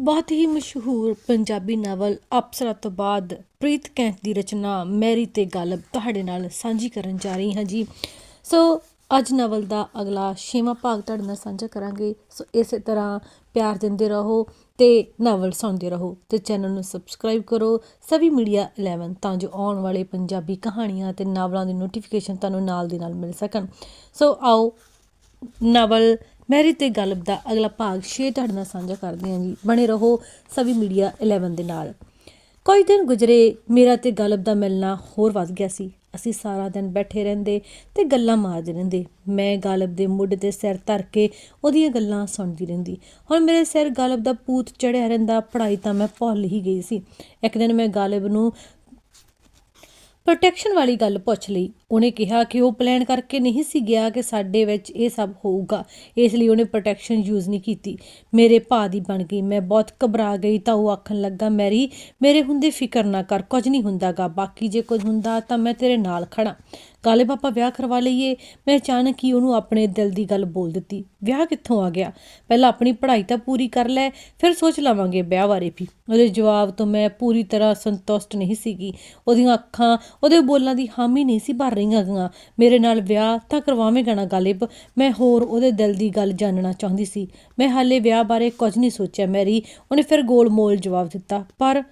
ਬਹੁਤ ਹੀ ਮਸ਼ਹੂਰ ਪੰਜਾਬੀ ਨਾਵਲ ਅਪਸਰਾ ਤੋਂ ਬਾਅਦ ਪ੍ਰੀਤ ਕੈਂਥ ਦੀ ਰਚਨਾ ਮੈਰੀ ਤੇ ਗਾਲਬ ਤੁਹਾਡੇ ਨਾਲ ਸਾਂਝੀ ਕਰਨ ਜਾ ਰਹੀ ਹਾਂ ਜੀ। ਸੋ ਅੱਜ ਨਾਵਲ ਦਾ ਅਗਲਾ ਛੇਵਾਂ ਭਾਗ ਤੁਹਾਡੇ ਨਾਲ ਸਾਂਝਾ ਕਰਾਂਗੇ। ਸੋ ਇਸੇ ਤਰ੍ਹਾਂ ਪਿਆਰ ਦਿੰਦੇ ਰਹੋ ਤੇ ਨਾਵਲ ਸੁਣਦੇ ਰਹੋ ਤੇ ਚੈਨਲ ਨੂੰ ਸਬਸਕ੍ਰਾਈਬ ਕਰੋ। ਸਭੀ ਮੀਡੀਆ 11 ਤਾਂ ਜੋ ਆਉਣ ਵਾਲੇ ਪੰਜਾਬੀ ਕਹਾਣੀਆਂ ਤੇ ਨਾਵਲਾਂ ਦੀ ਨੋਟੀਫਿਕੇਸ਼ਨ ਤੁਹਾਨੂੰ ਨਾਲ ਦੀ ਨਾਲ ਮਿਲ ਸਕਣ। ਸੋ ਆਓ ਨਾਵਲ ਮੈਰੀ ਤੇ ਗਲਬ ਦਾ ਅਗਲਾ ਭਾਗ 6 ਤੁਹਾਡੇ ਨਾਲ ਸਾਂਝਾ ਕਰਦੇ ਹਾਂ ਜੀ। ਬਣੇ ਰਹੋ ਸਭੀ ਮੀਡੀਆ 11 ਦੇ ਨਾਲ। ਕੁਝ ਦਿਨ ਗੁਜ਼ਰੇ, ਮੇਰਾ ਤੇ ਗਲਬ ਦਾ ਮਿਲਣਾ ਹੋਰ ਵੱਧ ਗਿਆ ਸੀ। ਅਸੀਂ ਸਾਰਾ ਦਿਨ ਬੈਠੇ ਰਹਿੰਦੇ ਤੇ ਗੱਲਾਂ ਮਾਰਦੇ ਰਹਿੰਦੇ। ਮੈਂ ਗਾਲਬ ਦੇ ਮੁੱਢ ਤੇ ਸਿਰ ਧਰ ਕੇ ਉਹਦੀਆਂ ਗੱਲਾਂ ਸੁਣਦੀ ਰਹਿੰਦੀ। ਹੁਣ ਮੇਰੇ ਸਿਰ ਗਾਲਬ ਦਾ ਪੂਤ ਚੜਿਆ ਰਹਿੰਦਾ, ਪੜ੍ਹਾਈ ਤਾਂ ਮੈਂ ਭੁੱਲ ਹੀ ਗਈ ਸੀ। ਇੱਕ ਦਿਨ ਮੈਂ ਗਾਲਬ ਨੂੰ ਪ੍ਰੋਟੈਕਸ਼ਨ ਵਾਲੀ ਗੱਲ ਪੁੱਛ ਲਈ। ਉਹਨੇ ਕਿਹਾ ਕਿ ਉਹ ਪਲਾਨ ਕਰਕੇ ਨਹੀਂ ਸੀ ਗਿਆ ਕਿ ਸਾਡੇ ਵਿੱਚ ਇਹ ਸਭ ਹੋਊਗਾ। ਇਸ ਲਈ ਉਹਨੇ ਪ੍ਰੋਟੈਕਸ਼ਨ ਯੂਜ਼ ਨਹੀਂ ਕੀਤੀ। ਮੇਰੇ ਭਾ ਦੀ ਬਣ ਗਈ। ਮੈਂ ਬਹੁਤ ਘਬਰਾ ਗਈ ਤਾਂ ਉਹ ਆਖਣ ਲੱਗਾ, ਮੈਰੀ, ਮੇਰੇ ਹੁੰਦੇ ਫਿਕਰ ਨਾ ਕਰ। ਕੁਝ ਨਹੀਂ ਹੁੰਦਾਗਾ। ਬਾਕੀ ਜੇ ਕੁਝ ਹੁੰਦਾ ਤਾਂ ਮੈਂ ਤੇਰੇ ਨਾਲ ਖੜਾ ਕਾਲੇ ਪਾਪਾ ਵਿਆਹ ਕਰਵਾ ਲਈਏ। ਮੈਂ ਅਚਾਨਕ ਹੀ ਉਹਨੂੰ ਆਪਣੇ ਦਿਲ ਦੀ ਗੱਲ ਬੋਲ ਦਿੱਤੀ। ਵਿਆਹ ਕਿੱਥੋਂ ਆ ਗਿਆ? ਪਹਿਲਾਂ ਆਪਣੀ ਪੜ੍ਹਾਈ ਤਾਂ ਪੂਰੀ ਕਰ ਲੈ, ਫਿਰ ਸੋਚ ਲਵਾਂਗੇ ਵਿਆਹ ਬਾਰੇ ਵੀ। ਉਹਦੇ ਜਵਾਬ ਤੋਂ ਮੈਂ ਪੂਰੀ ਤਰ੍ਹਾਂ ਸੰਤੁਸ਼ਟ ਨਹੀਂ ਸੀਗੀ। ਉਹਦੀਆਂ ਅੱਖਾਂ, ਉਹਦੇ ਬੋਲਾਂ ਦੀ ਹਾਮੀ ਨਹੀਂ ਸੀ ਭਰ ਰਹੀਆਂ ਗੀਆਂ। ਮੇਰੇ ਨਾਲ ਵਿਆਹ ਤਾਂ ਕਰਵਾਵੇਂਗਾ ਨਾ ਗਾਲਿਬ। ਮੈਂ ਹੋਰ ਉਹਦੇ ਦਿਲ ਦੀ ਗੱਲ ਜਾਣਨਾ ਚਾਹੁੰਦੀ ਸੀ। ਮੈਂ ਹਾਲੇ ਵਿਆਹ ਬਾਰੇ ਕੁਝ ਨਹੀਂ ਸੋਚਿਆ, ਮੈਰੀ। ਉਹਨੇ ਫਿਰ ਗੋਲ-ਮੋਲ ਜਵਾਬ ਦਿੱਤਾ। ਪਰ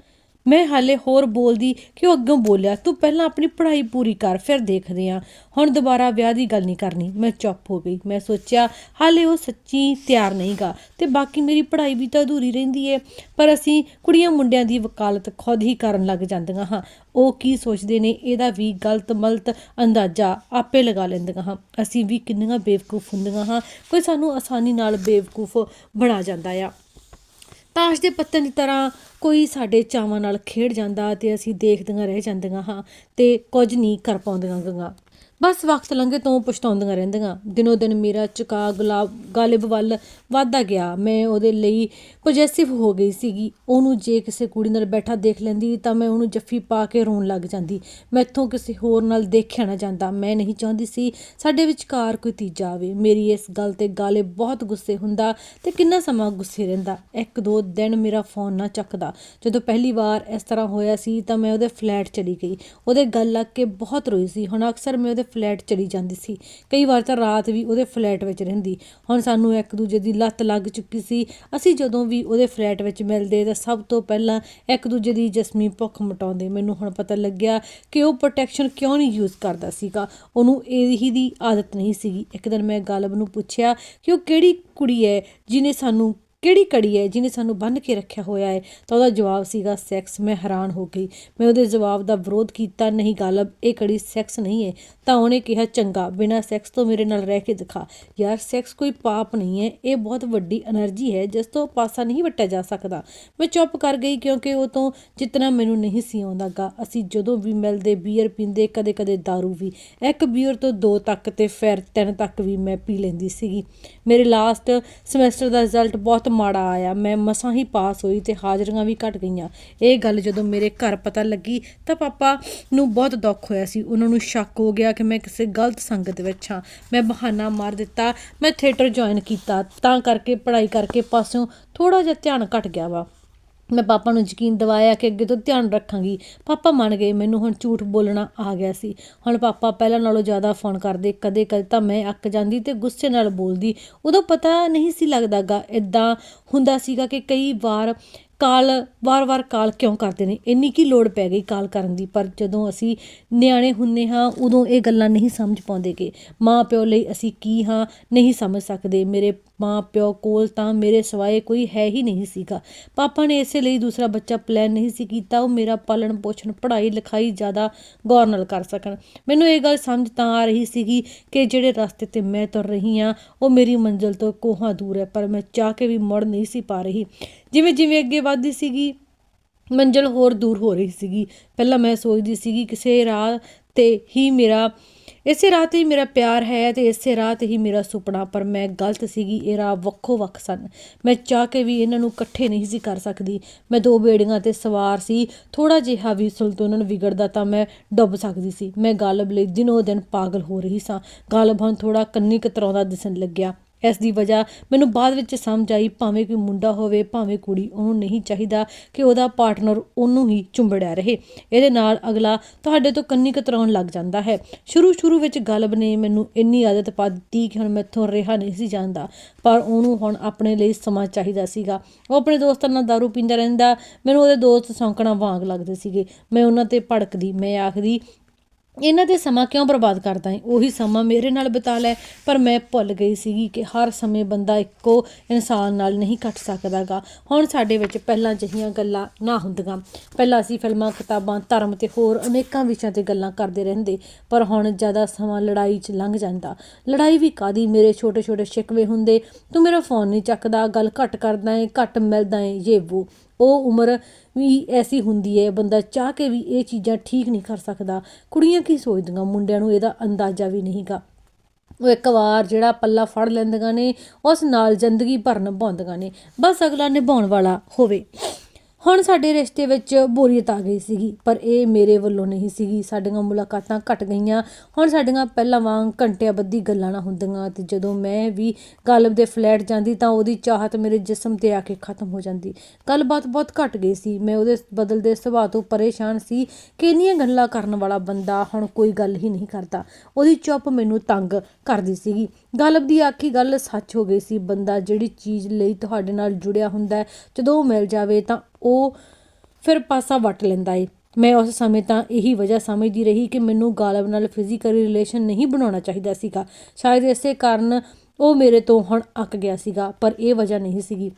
ਮੈਂ ਹਾਲੇ ਹੋਰ ਬੋਲਦੀ ਕਿ ਉਹ ਅੱਗੋਂ ਬੋਲਿਆ? ਤੂੰ ਪਹਿਲਾਂ ਆਪਣੀ ਪੜ੍ਹਾਈ ਪੂਰੀ ਕਰ, ਫਿਰ ਦੇਖਦੇ ਆਂ। ਹੁਣ ਦੁਬਾਰਾ ਵਿਆਹ ਦੀ ਗੱਲ ਨਹੀਂ ਕਰਨੀ। ਮੈਂ ਚੁੱਪ ਹੋ ਗਈ। ਮੈਂ ਸੋਚਿਆ, ਹਾਲੇ ਉਹ ਸੱਚੀ ਤਿਆਰ ਨਹੀਂਗਾ ਤੇ ਬਾਕੀ ਮੇਰੀ ਪੜ੍ਹਾਈ ਵੀ ਤਾਂ ਅਧੂਰੀ ਰਹਿੰਦੀ ਏ। ਪਰ ਅਸੀਂ ਕੁੜੀਆਂ ਮੁੰਡਿਆਂ ਦੀ ਵਕਾਲਤ ਖੁਦ ਹੀ ਕਰਨ ਲੱਗ ਜਾਂਦੀਆਂ ਹਾਂ। ਉਹ ਕੀ ਸੋਚਦੇ ਨੇ, ਇਹਦਾ ਵੀ ਗਲਤ ਮਲਤ ਅੰਦਾਜ਼ਾ ਆਪੇ ਲਗਾ ਲੈਂਦੀਆਂ ਹਾਂ। ਅਸੀਂ ਵੀ ਕਿੰਨੀਆਂ ਬੇਵਕੂਫ ਹੁੰਦੀਆਂ ਹਾਂ। ਕੋਈ ਸਾਨੂੰ ਆਸਾਨੀ ਨਾਲ ਬੇਵਕੂਫ ਬਣਾ ਜਾਂਦਾ ਆ। ਤਾਸ਼ ਦੇ ਪੱਤਨ ਦੀ ਤਰ੍ਹਾਂ ਕੋਈ ਸਾਡੇ ਚਾਵਾਂ ਨਾਲ ਖੇਡ ਜਾਂਦਾ ਤੇ ਅਸੀਂ ਦੇਖਦੀਆਂ ਰਹਿ ਜਾਂਦੀਆਂ ਹਾਂ ਤੇ ਕੁਝ ਨਹੀਂ ਕਰ ਪਾਉਂਦੀਆਂ ਗੀਆਂ ਬਸ ਵਕਤ ਲੰਘੇ ਤੋਂ ਪਛਤਾਉਂਦੀਆਂ ਰਹਿੰਦੀਆਂ। ਦਿਨੋ ਦਿਨ ਮੇਰਾ ਚੁਕਾ ਗੁਲਾਬ ਗਾਲਿਬ ਵੱਲ ਵਧਦਾ ਗਿਆ। ਮੈਂ ਉਹਦੇ ਲਈ ਪੋਜੈਸਿਵ ਹੋ ਗਈ ਸੀਗੀ। ਉਹਨੂੰ ਜੇ ਕਿਸੇ ਕੁੜੀ ਨਾਲ ਬੈਠਾ ਦੇਖ ਲੈਂਦੀ ਤਾਂ ਮੈਂ ਉਹਨੂੰ ਜੱਫੀ ਪਾ ਕੇ ਰੋਣ ਲੱਗ ਜਾਂਦੀ। ਮੈਥੋਂ ਕਿਸੇ ਹੋਰ ਨਾਲ ਦੇਖਿਆ ਨਾ ਜਾਂਦਾ। ਮੈਂ ਨਹੀਂ ਚਾਹੁੰਦੀ ਸੀ ਸਾਡੇ ਵਿਚਕਾਰ ਕੋਈ ਤੀਜਾ ਆਵੇ। ਮੇਰੀ ਇਸ ਗੱਲ ਤੇ ਗਾਲਿਬ ਬਹੁਤ ਗੁੱਸੇ ਹੁੰਦਾ ਤੇ ਕਿੰਨਾ ਸਮਾਂ ਗੁੱਸੇ ਰਹਿੰਦਾ। ਇੱਕ ਦੋ ਦਿਨ ਮੇਰਾ ਫੋਨ ਨਾ ਚੱਕਦਾ। ਜਦੋਂ ਪਹਿਲੀ ਵਾਰ ਇਸ ਤਰ੍ਹਾਂ ਹੋਇਆ ਸੀ ਤਾਂ ਮੈਂ ਉਹਦੇ ਫਲੈਟ ਚਲੀ ਗਈ। ਉਹਦੇ ਗੱਲ ਲੱਗ ਕੇ ਬਹੁਤ ਰੋਈ ਸੀ। ਹੁਣ ਅਕਸਰ ਮੈਂ ਉਹਦੇ ਫਲੈਟ ਚਲੀ ਜਾਂਦੀ ਸੀ। ਕਈ ਵਾਰ ਤਾਂ ਰਾਤ ਵੀ ਉਹਦੇ ਫਲੈਟ ਵਿੱਚ ਰਹਿੰਦੀ। ਹੁਣ ਸਾਨੂੰ ਇੱਕ ਦੂਜੇ ਦੀ ਲੱਤ ਲੱਗ ਚੁੱਕੀ ਸੀ। ਅਸੀਂ ਜਦੋਂ ਵੀ ਉਹਦੇ ਫਲੈਟ ਵਿੱਚ ਮਿਲਦੇ ਤਾਂ ਸਭ ਤੋਂ ਪਹਿਲਾਂ ਇੱਕ ਦੂਜੇ ਦੀ ਜਸਮੀ ਭੁੱਖ ਮਟਾਉਂਦੇ। ਮੈਨੂੰ ਹੁਣ ਪਤਾ ਲੱਗਿਆ ਕਿ ਉਹ ਪ੍ਰੋਟੈਕਸ਼ਨ ਕਿਉਂ ਨਹੀਂ ਯੂਜ਼ ਕਰਦਾ ਸੀਗਾ। ਉਹਨੂੰ ਇਹੀ ਦੀ ਆਦਤ ਨਹੀਂ ਸੀਗੀ। ਇੱਕ ਦਿਨ ਮੈਂ ਗਾਲਬ ਨੂੰ ਪੁੱਛਿਆ ਕਿ ਉਹ ਕਿਹੜੀ ਕੁੜੀ ਹੈ ਜਿਨੇ ਸਾਨੂੰ ਕਿਹੜੀ ਕੜੀ ਹੈ ਜਿਹਨੇ ਸਾਨੂੰ ਬੰਨ ਕੇ ਰੱਖਿਆ ਹੋਇਆ ਹੈ? ਤਾਂ ਉਹਦਾ ਜਵਾਬ ਸੀਗਾ ਸੈਕਸ। ਮੈਂ ਹੈਰਾਨ ਹੋ ਗਈ। ਮੈਂ ਉਹਦੇ ਜਵਾਬ ਦਾ ਵਿਰੋਧ ਕੀਤਾ, ਨਹੀਂ ਗਾਲਬ, ਇਹ ਕੜੀ ਸੈਕਸ ਨਹੀਂ ਹੈ। ਤਾਂ ਉਹਨੇ ਕਿਹਾ, ਚੰਗਾ, ਬਿਨਾਂ ਸੈਕਸ ਤੋਂ ਮੇਰੇ ਨਾਲ ਰਹਿ ਕੇ ਦਿਖਾ। ਯਾਰ, ਸੈਕਸ ਕੋਈ ਪਾਪ ਨਹੀਂ ਹੈ। ਇਹ ਬਹੁਤ ਵੱਡੀ એનર્ਜੀ ਹੈ, ਜਿਸ ਤੋਂ ਪਾਸਾ ਨਹੀਂ ਵਟਿਆ ਜਾ ਸਕਦਾ। ਮੈਂ ਚੁੱਪ ਕਰ ਗਈ, ਕਿਉਂਕਿ ਉਹ ਤੋਂ ਜਿਤਨਾ ਮੈਨੂੰ ਨਹੀਂ ਸੀ ਆਉਂਦਾ ਗਾ। ਅਸੀਂ ਜਦੋਂ ਵੀ ਮਿਲਦੇ, ਬੀਅਰ ਪੀਂਦੇ, ਕਦੇ-ਕਦੇ दारू ਵੀ। ਇੱਕ ਬੀਅਰ ਤੋਂ ਦੋ ਤੱਕ ਤੇ ਫਿਰ ਤਿੰਨ ਤੱਕ ਵੀ ਮੈਂ ਪੀ ਲੈਂਦੀ ਸੀਗੀ। ਮੇਰੇ ਲਾਸਟ ਸਮੈਸਟਰ ਦਾ ਰਿਜ਼ਲਟ ਬਹੁਤ ਮਾੜਾ ਆਇਆ, ਮੈਂ ਮਸਾਂ ਹੀ ਪਾਸ ਹੋਈ ਤੇ ਹਾਜ਼ਰੀਆਂ ਵੀ ਘਟ ਗਈਆਂ। ਇਹ ਗੱਲ ਜਦੋਂ ਮੇਰੇ ਘਰ ਪਤਾ ਲੱਗੀ ਤਾਂ ਪਾਪਾ ਨੂੰ ਬਹੁਤ ਦੁੱਖ ਹੋਇਆ ਸੀ। ਉਹਨਾਂ ਨੂੰ ਸ਼ੱਕ ਹੋ ਗਿਆ ਕਿ ਮੈਂ ਕਿਸੇ ਗਲਤ ਸੰਗਤ ਵਿੱਚ ਹਾਂ। ਮੈਂ ਬਹਾਨਾ ਮਾਰ ਦਿੱਤਾ, ਮੈਂ ਥੀਏਟਰ ਜੁਆਇਨ ਕੀਤਾ। ਤਾਂ ਕਰਕੇ, ਪੜ੍ਹਾਈ ਕਰਕੇ ਪਾਸੋਂ ਥੋੜਾ ਜਿਹਾ ਧਿਆਨ ਘਟ ਗਿਆ ਵਾ। ਮੈਂ ਪਾਪਾ ਨੂੰ ਯਕੀਨ ਦਿਵਾਇਆ ਕਿ ਅੱਗੇ ਤੋਂ ਧਿਆਨ ਰੱਖਾਂਗੀ। ਪਾਪਾ ਮੰਨ ਗਏ, ਮੈਨੂੰ ਹੁਣ ਝੂਠ ਬੋਲਣਾ ਆ ਗਿਆ ਸੀ। ਹੁਣ ਪਾਪਾ ਪਹਿਲਾਂ ਨਾਲੋਂ ਜ਼ਿਆਦਾ ਫੋਨ ਕਰਦੇ ਕਦੇ ਕਦੇ ਤਾਂ ਮੈਂ ਅੱਕ ਜਾਂਦੀ ਤੇ ਗੁੱਸੇ ਨਾਲ ਬੋਲਦੀ। ਉਦੋਂ ਪਤਾ ਨਹੀਂ ਸੀ ਲੱਗਦਾਗਾ ਇਦਾਂ ਹੁੰਦਾ ਸੀਗਾ ਕਿ ਕਈ ਵਾਰ ਕਾਲ ਵਾਰ-ਵਾਰ ਕਾਲ ਕਿਉਂ ਕਰਦੇ ਨੇ? ਇੰਨੀ ਕੀ ਲੋੜ ਪੈ ਗਈ ਕਾਲ ਕਰਨ ਦੀ? ਪਰ ਜਦੋਂ ਅਸੀਂ ਨਿਆਣੇ ਹੁੰਨੇ ਹਾਂ, ਉਦੋਂ ਇਹ ਗੱਲਾਂ ਨਹੀਂ ਸਮਝ ਪਾਉਂਦੇ ਕਿ ਮਾਂ ਪਿਓ ਲਈ ਅਸੀਂ ਕੀ ਹਾਂ? ਨਹੀਂ ਸਮਝ ਸਕਦੇ। ਮੇਰੇ ਮਾਂ ਪਿਓ ਕੋਲ ਤਾਂ ਮੇਰੇ ਸਿਵਾਏ ਕੋਈ ਹੈ ਹੀ ਨਹੀਂ ਸੀਗਾ। ਪਾਪਾ ਨੇ ਇਸੇ ਲਈ ਦੂਸਰਾ ਬੱਚਾ ਪਲਾਨ ਨਹੀਂ ਸੀ ਕੀਤਾ। ਉਹ ਮੇਰਾ ਪਾਲਣ ਪੋਸ਼ਣ, ਪੜ੍ਹਾਈ ਲਿਖਾਈ ਜ਼ਿਆਦਾ ਗੌਰ ਨਾਲ ਕਰ ਸਕਣ। ਮੈਨੂੰ ਇਹ ਗੱਲ ਸਮਝ ਤਾਂ ਆ ਰਹੀ ਸੀਗੀ ਕਿ ਜਿਹੜੇ ਰਸਤੇ ਤੇ ਮੈਂ ਤੁਰ ਰਹੀ ਹਾਂ, ਉਹ ਮੇਰੀ ਮੰਜ਼ਿਲ ਤੋਂ ਕੋਹਾਂ ਦੂਰ ਹੈ, ਪਰ ਮੈਂ ਚਾਹ ਕੇ ਵੀ ਮੁੜ ਨਹੀਂ ਸੀ ਪਾ ਰਹੀ। ਜਿਵੇਂ ਜਿਵੇਂ ਅੱਗੇ ਵੱਧਦੀ ਸੀਗੀ, ਮੰਜ਼ਿਲ ਹੋਰ ਦੂਰ ਹੋ ਰਹੀ ਸੀਗੀ। ਪਹਿਲਾਂ ਮੈਂ ਸੋਚਦੀ ਸੀਗੀ, ਕਿਸੇ ਰਾਹ ਤੇ ਹੀ ਮੇਰਾ, ਇਸੇ ਰਾਹ ਤੇ ਹੀ ਮੇਰਾ ਪਿਆਰ ਹੈ ਤੇ ਇਸੇ ਰਾਹ ਤੇ ਹੀ ਮੇਰਾ ਸੁਪਨਾ, ਪਰ ਮੈਂ ਗਲਤ ਸੀਗੀ, ਇਹ ਰਾਹ ਵੱਖੋ ਵੱਖ ਸਨ। ਮੈਂ ਚਾਹ ਕੇ ਵੀ ਇਹਨਾਂ ਨੂੰ ਇਕੱਠੇ ਨਹੀਂ ਸੀ ਕਰ ਸਕਦੀ। ਮੈਂ ਦੋ ਬੇੜੀਆਂ ਤੇ ਸਵਾਰ ਸੀ ਥੋੜਾ ਜਿਹਾ ਵੀ ਸੁਲਤਾਨਨ ਵਿਗੜਦਾ ਤਾਂ ਮੈਂ ਡੁੱਬ ਸਕਦੀ ਸੀ। ਮੈਂ ਗਾਲਬ ਲਈ ਦਿਨੋ ਦਿਨ ਪਾਗਲ ਹੋ ਰਹੀ ਸਾਂ। ਗਾਲਬ ਹੁਣ ਥੋੜਾ ਕੰਨੀ ਕਤਰਾਉਂਦਾ ਦਿਸਣ ਲੱਗਿਆ। ਇਸ ਦੀ ਵਜ੍ਹਾ ਮੈਨੂੰ ਬਾਅਦ ਵਿੱਚ ਸਮਝ ਆਈ ਭਾਵੇਂ ਕੋਈ ਮੁੰਡਾ ਹੋਵੇ, ਭਾਵੇਂ ਕੁੜੀ, ਉਹਨੂੰ ਨਹੀਂ ਚਾਹੀਦਾ ਕਿ ਉਹਦਾ ਪਾਰਟਨਰ ਉਹਨੂੰ ਹੀ ਚੁੰਬੜਿਆ ਰਹੇ। ਇਹਦੇ ਨਾਲ ਅਗਲਾ ਤੁਹਾਡੇ ਤੋਂ ਕੰਨੀ ਕਤਰਾਉਣ ਲੱਗ ਜਾਂਦਾ ਹੈ। ਸ਼ੁਰੂ ਸ਼ੁਰੂ ਵਿੱਚ ਗਲਬ ਨੇ ਮੈਨੂੰ ਇੰਨੀ ਆਦਤ ਪਾ ਦਿੱਤੀ ਕਿ ਹੁਣ ਮੈਥੋਂ ਰਿਹਾ ਨਹੀਂ ਸੀ ਜਾਂਦਾ, ਪਰ ਉਹਨੂੰ ਹੁਣ ਆਪਣੇ ਲਈ ਸਮਾਂ ਚਾਹੀਦਾ ਸੀਗਾ। ਉਹ ਆਪਣੇ ਦੋਸਤਾਂ ਨਾਲ ਦਾਰੂ ਪੀਂਦਾ ਰਹਿੰਦਾ, ਮੈਨੂੰ ਉਹਦੇ ਦੋਸਤ ਸੌਂਕਣਾ ਵਾਂਗ ਲੱਗਦੇ ਸੀਗੇ। ਮੈਂ ਉਹਨਾਂ ਤੇ ਭੜਕਦੀ, ਮੈਂ ਆਖਦੀ ਇਹਨਾਂ ਤੇ ਸਮਾਂ ਕਿਉਂ ਬਰਬਾਦ ਕਰਦਾ ਹੈ? ਉਹੀ ਸਮਾਂ ਮੇਰੇ ਨਾਲ ਬਿਤਾ ਲੈ। ਪਰ ਮੈਂ ਭੁੱਲ ਗਈ ਸੀਗੀ ਕਿ ਹਰ ਸਮੇਂ ਬੰਦਾ ਇੱਕੋ ਇਨਸਾਨ ਨਾਲ ਨਹੀਂ ਕੱਟ ਸਕਦਾਗਾ। ਹੁਣ ਸਾਡੇ ਵਿੱਚ ਪਹਿਲਾਂ ਜਹੀਆਂ ਗੱਲਾਂ ਨਾ ਹੁੰਦੀਆਂ। ਪਹਿਲਾਂ ਅਸੀਂ ਫਿਲਮਾਂ, ਕਿਤਾਬਾਂ, ਧਰਮ ਤੇ ਹੋਰ ਅਨੇਕਾਂ ਵਿਸ਼ਿਆਂ ਤੇ ਗੱਲਾਂ ਕਰਦੇ ਰਹਿੰਦੇ। ਪਰ ਹੁਣ ਜ਼ਿਆਦਾ ਸਮਾਂ ਲੜਾਈ 'ਚ ਲੰਘ ਜਾਂਦਾ। ਲੜਾਈ ਵੀ ਕਾਦੀ ਮੇਰੇ ਛੋਟੇ ਛੋਟੇ ਸ਼ਿਕਵੇ ਹੁੰਦੇ। ਤੂੰ ਮੇਰਾ ਫੋਨ ਨਹੀਂ ਚੱਕਦਾ। ਗੱਲ ਘੱਟ ਕਰਦਾ ਏ, ਘੱਟ ਮਿਲਦਾ ਏ। ਇਹ ਵੋ। ਉਹ ਉਮਰ ਵੀ ਐਸੀ ਹੁੰਦੀ ਹੈ, ਬੰਦਾ ਚਾਹ ਕੇ ਵੀ ਇਹ ਚੀਜ਼ਾਂ ਠੀਕ ਨਹੀਂ ਕਰ ਸਕਦਾ। ਕੁੜੀਆਂ ਕੀ ਸੋਚਦੀਆਂ? ਮੁੰਡਿਆਂ ਨੂੰ ਇਹਦਾ ਅੰਦਾਜ਼ਾ ਵੀ ਨਹੀਂਗਾ ਉਹ ਇੱਕ ਵਾਰ ਜਿਹੜਾ ਪੱਲਾ ਫੜ ਲੈਂਦੀਆਂ ਨੇ, ਉਸ ਨਾਲ ਜ਼ਿੰਦਗੀ ਭਰ ਨਿਭਾਉਂਦੀਆਂ ਨੇ। ਬਸ ਅਗਲਾ ਨਿਭਾਉਣ ਵਾਲਾ ਹੋਵੇ। ਹੁਣ ਸਾਡੇ ਰਿਸ਼ਤੇ ਵਿੱਚ ਬੋਰੀਅਤ ਆ ਗਈ ਸੀਗੀ, ਪਰ ਇਹ ਮੇਰੇ ਵੱਲੋਂ ਨਹੀਂ ਸੀਗੀ। ਸਾਡੀਆਂ ਮੁਲਾਕਾਤਾਂ ਘਟ ਗਈਆਂ। ਹੁਣ ਸਾਡੀਆਂ ਪਹਿਲਾਂ ਵਾਂਗ ਘੰਟਿਆਂ ਬੱਧੀ ਗੱਲਾਂ ਨਾ ਹੁੰਦੀਆਂ ਤੇ ਜਦੋਂ ਮੈਂ ਵੀ ਗਾਲਬ ਦੇ ਫਲੈਟ ਜਾਂਦੀ ਤਾਂ ਉਹਦੀ ਚਾਹਤ ਮੇਰੇ ਜਿਸਮ ਤੇ ਆ ਕੇ ਖਤਮ ਹੋ ਜਾਂਦੀ। ਗੱਲਬਾਤ ਬਹੁਤ ਘਟ ਗਈ ਸੀ। ਮੈਂ ਉਹਦੇ ਬਦਲਦੇ ਸੁਭਾਅ ਤੋਂ ਪਰੇਸ਼ਾਨ ਸੀ ਕਿ ਇੰਨੀਆਂ ਗੱਲਾਂ ਕਰਨ ਵਾਲਾ ਬੰਦਾ ਹੁਣ ਕੋਈ ਗੱਲ ਹੀ ਨਹੀਂ ਕਰਦਾ। ਉਹਦੀ ਚੁੱਪ ਮੈਨੂੰ ਤੰਗ ਕਰਦੀ ਸੀਗੀ। ਗਾਲਬ ਦੀ ਆਖੀ ਗੱਲ ਸੱਚ ਹੋ ਗਈ ਸੀ। ਬੰਦਾ ਜਿਹੜੀ ਚੀਜ਼ ਲਈ ਤੁਹਾਡੇ ਨਾਲ ਜੁੜਿਆ ਹੁੰਦਾ ਜਦੋਂ ਉਹ ਮਿਲ ਜਾਵੇ ਤਾਂ ਉਹ ਫਿਰ ਪਾਸਾ ਵੱਟ ਲੈਂਦਾ ਏ। ਮੈਂ ਉਸ ਸਮੇਂ ਤਾਂ ਇਹੀ ਵਜ੍ਹਾ ਸਮਝਦੀ ਰਹੀ ਕਿ ਮੈਨੂੰ ਗਾਲਬ ਨਾਲ ਫਿਜ਼ੀਕਲ ਰਿਲੇਸ਼ਨ ਨਹੀਂ ਬਣਾਉਣਾ ਚਾਹੀਦਾ ਸੀਗਾ। ਸ਼ਾਇਦ ਇਸੇ ਕਾਰਨ ਉਹ ਮੇਰੇ ਤੋਂ ਹੁਣ ਅੱਕ ਗਿਆ ਸੀਗਾ, ਪਰ ਇਹ ਵਜ੍ਹਾ ਨਹੀਂ ਸੀਗੀ।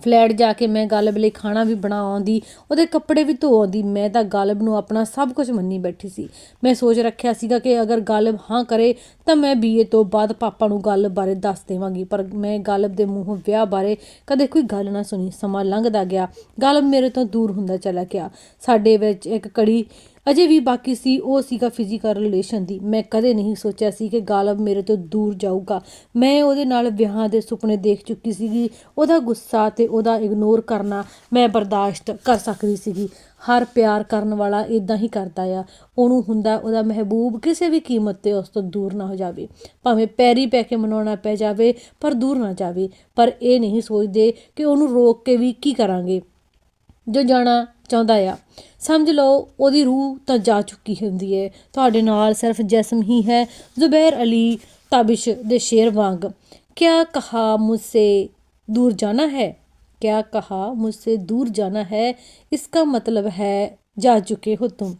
ਫਲੈਟ ਜਾ ਕੇ ਮੈਂ ਗਾਲਬ ਲਈ ਖਾਣਾ ਵੀ ਬਣਾ ਆਉਂਦੀ, ਉਹਦੇ ਕੱਪੜੇ ਵੀ ਧੋ ਆਉਂਦੀ, ਮੈਂ ਤਾਂ ਗਾਲਬ ਨੂੰ ਆਪਣਾ ਸਭ ਕੁਝ ਮੰਨੀ ਬੈਠੀ ਸੀ। ਮੈਂ ਸੋਚ ਰੱਖਿਆ ਸੀਗਾ ਕਿ ਅਗਰ ਗਾਲਬ ਹਾਂ ਕਰੇ, ਤਾਂ ਮੈਂ ਬੀਏ ਤੋਂ ਬਾਅਦ ਪਾਪਾ ਨੂੰ ਗਾਲਬ ਬਾਰੇ ਦੱਸ ਦੇਵਾਂਗੀ, ਪਰ ਮੈਂ ਗਾਲਬ ਦੇ ਮੂੰਹੋਂ ਵਿਆਹ ਬਾਰੇ ਕਦੇ ਕੋਈ ਗੱਲ ਨਾ ਸੁਣੀ, ਸਮਾਂ ਲੰਘਦਾ ਗਿਆ। ਗਾਲਬ ਮੇਰੇ ਤੋਂ ਦੂਰ ਹੁੰਦਾ ਚਲਾ ਗਿਆ। ਸਾਡੇ ਵਿੱਚ ਇੱਕ ਕੜੀ ਅਜੇ ਵੀ ਬਾਕੀ ਸੀ, ਉਹ ਸੀਗਾ ਫਿਜ਼ੀਕਲ ਰਿਲੇਸ਼ਨ ਦੀ। ਮੈਂ ਕਦੇ ਨਹੀਂ ਸੋਚਿਆ ਸੀ ਕਿ ਗਾਲਬ ਮੇਰੇ ਤੋਂ ਦੂਰ ਜਾਊਗਾ। ਮੈਂ ਉਹਦੇ ਨਾਲ ਵਿਆਹਾਂ ਦੇ ਸੁਪਨੇ ਦੇਖ ਚੁੱਕੀ ਸੀਗੀ। ਉਹਦਾ ਗੁੱਸਾ ਤੇ ਉਹਦਾ ਇਗਨੋਰ ਕਰਨਾ ਮੈਂ ਬਰਦਾਸ਼ਤ ਕਰ ਸਕਦੀ ਸੀਗੀ। ਹਰ ਪਿਆਰ ਕਰਨ ਵਾਲਾ ਇਦਾਂ ਹੀ ਕਰਦਾ ਆ। ਉਹਨੂੰ ਹੁੰਦਾ ਉਹਦਾ ਮਹਿਬੂਬ ਕਿਸੇ ਵੀ ਕੀਮਤ ਤੇ ਉਸ ਤੋਂ ਦੂਰ ਨਾ ਹੋ ਜਾਵੇ। ਭਾਵੇਂ ਪੈਰੀ ਪੈ ਕੇ ਮਨਾਉਣਾ ਪੈ ਜਾਵੇ, ਪਰ ਦੂਰ ਨਾ ਜਾਵੇ। ਪਰ ਇਹ ਨਹੀਂ ਸੋਚਦੇ ਕਿ ਉਹਨੂੰ ਰੋਕ ਕੇ ਵੀ ਕੀ ਕਰਾਂਗੇ। ਜੋ ਜਾਣਾ ਚਾਹੁੰਦਾ ਆ। ਸਮਝ ਲਓ, ਉਹਦੀ ਰੂਹ ਤਾਂ ਜਾ ਚੁੱਕੀ ਹੁੰਦੀ ਹੈ ਤੁਹਾਡੇ ਨਾਲ ਸਿਰਫ ਜਿਸਮ ਹੀ ਹੈ, ਜ਼ੁਬੈਰ ਅਲੀ ਤਾਬਿਸ਼ ਦੇ ਸ਼ੇਰ ਵਾਂਗ। ਕਿਆ ਕਹਾ ਮੁਝਸੇ ਦੂਰ ਜਾਣਾ ਹੈ? क्या कहा मुझसे दूर जाना है इसका ਮਤਲਬ ਹੈ, ਜਾ ਚੁੱਕੇ ਹੋ तुम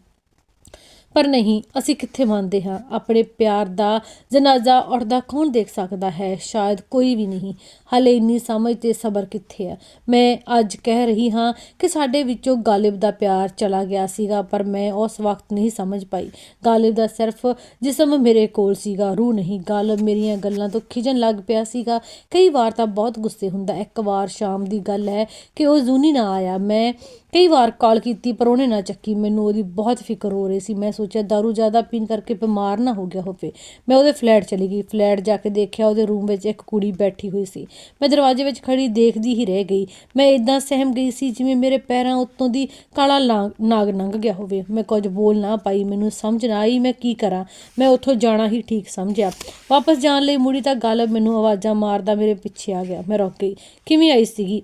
ਪਰ ਨਹੀਂ, ਅਸੀਂ ਕਿੱਥੇ ਮੰਨਦੇ ਹਾਂ? ਆਪਣੇ ਪਿਆਰ ਦਾ ਜਨਾਜ਼ਾ ਉੱਠਦਾ ਕੌਣ ਦੇਖ ਸਕਦਾ ਹੈ? ਸ਼ਾਇਦ ਕੋਈ ਵੀ ਨਹੀਂ। ਹਲੇ ਇੰਨੀ ਸਮਝ ਤੇ ਸਬਰ ਕਿੱਥੇ ਹੈ? ਮੈਂ ਅੱਜ ਕਹਿ ਰਹੀ ਹਾਂ ਕਿ ਸਾਡੇ ਵਿੱਚੋਂ ਗਾਲਿਬ ਦਾ ਪਿਆਰ ਚਲਾ ਗਿਆ ਸੀਗਾ, ਪਰ ਮੈਂ ਉਸ ਵਕਤ ਨਹੀਂ ਸਮਝ ਪਾਈ। ਗਾਲਿਬ ਦਾ ਸਿਰਫ ਜਿਸਮ ਮੇਰੇ ਕੋਲ ਸੀਗਾ, ਰੂਹ ਨਹੀਂ। ਗਾਲਿਬ ਮੇਰੀਆਂ ਗੱਲਾਂ ਤੋਂ ਖਿਜਣ ਲੱਗ ਪਿਆ ਸੀਗਾ। ਕਈ ਵਾਰ ਤਾਂ ਬਹੁਤ ਗੁੱਸੇ ਹੁੰਦਾ। ਇੱਕ ਵਾਰ ਸ਼ਾਮ ਦੀ ਗੱਲ ਹੈ ਕਿ ਉਹ ਜ਼ੂਨੀ ਨਾ ਆਇਆ। ਮੈਂ ਕਈ ਵਾਰ ਕਾਲ ਕੀਤੀ ਪਰ ਉਹਨੇ ਨਾ ਚੱਕੀ। ਮੈਨੂੰ ਉਹਦੀ ਬਹੁਤ ਫਿਕਰ ਹੋ ਰਹੀ ਸੀ। ਮੈਂ ਸੋਚਿਆ दारू ਜ਼ਿਆਦਾ ਪੀਣ ਕਰਕੇ ਬਿਮਾਰ ਨਾ ਹੋ ਗਿਆ ਹੋਵੇ। ਮੈਂ ਉਹਦੇ ਫਲੈਟ ਚਲੀ ਗਈ। ਫਲੈਟ ਜਾ ਕੇ ਦੇਖਿਆ, ਉਹਦੇ ਰੂਮ ਵਿੱਚ ਇੱਕ ਕੁੜੀ ਬੈਠੀ ਹੋਈ ਸੀ। ਮੈਂ ਦਰਵਾਜ਼ੇ ਵਿੱਚ ਖੜੀ ਦੇਖਦੀ ਹੀ ਰਹਿ ਗਈ। ਮੈਂ ਇਦਾਂ ਸਹਿਮ ਗਈ ਸੀ ਜਿਵੇਂ ਮੇਰੇ ਪੈਰਾਂ ਉੱਤੋਂ ਦੀ ਕਾਲਾ ਲਾ- ਨਾਗ ਲੰਘ ਗਿਆ ਹੋਵੇ। ਮੈਂ ਕੁਝ ਬੋਲ ਨਾ ਪਾਈ। ਮੈਨੂੰ ਸਮਝ ਨਾ ਆਈ, ਮੈਂ ਕੀ ਕਰਾਂ? ਮੈਂ ਉੱਥੋਂ ਜਾਣਾ ਹੀ ਠੀਕ ਸਮਝਿਆ। ਵਾਪਸ ਜਾਣ ਲਈ ਮੁੜੀ ਤਾਂ ਗਾਲਬ ਮੈਨੂੰ ਆਵਾਜ਼ਾਂ ਮਾਰਦਾ ਮੇਰੇ ਪਿੱਛੇ ਆ ਗਿਆ। ਮੈਂ ਰੁਕ ਗਈ। ਕਿਵੇਂ ਆਈ ਸੀਗੀ?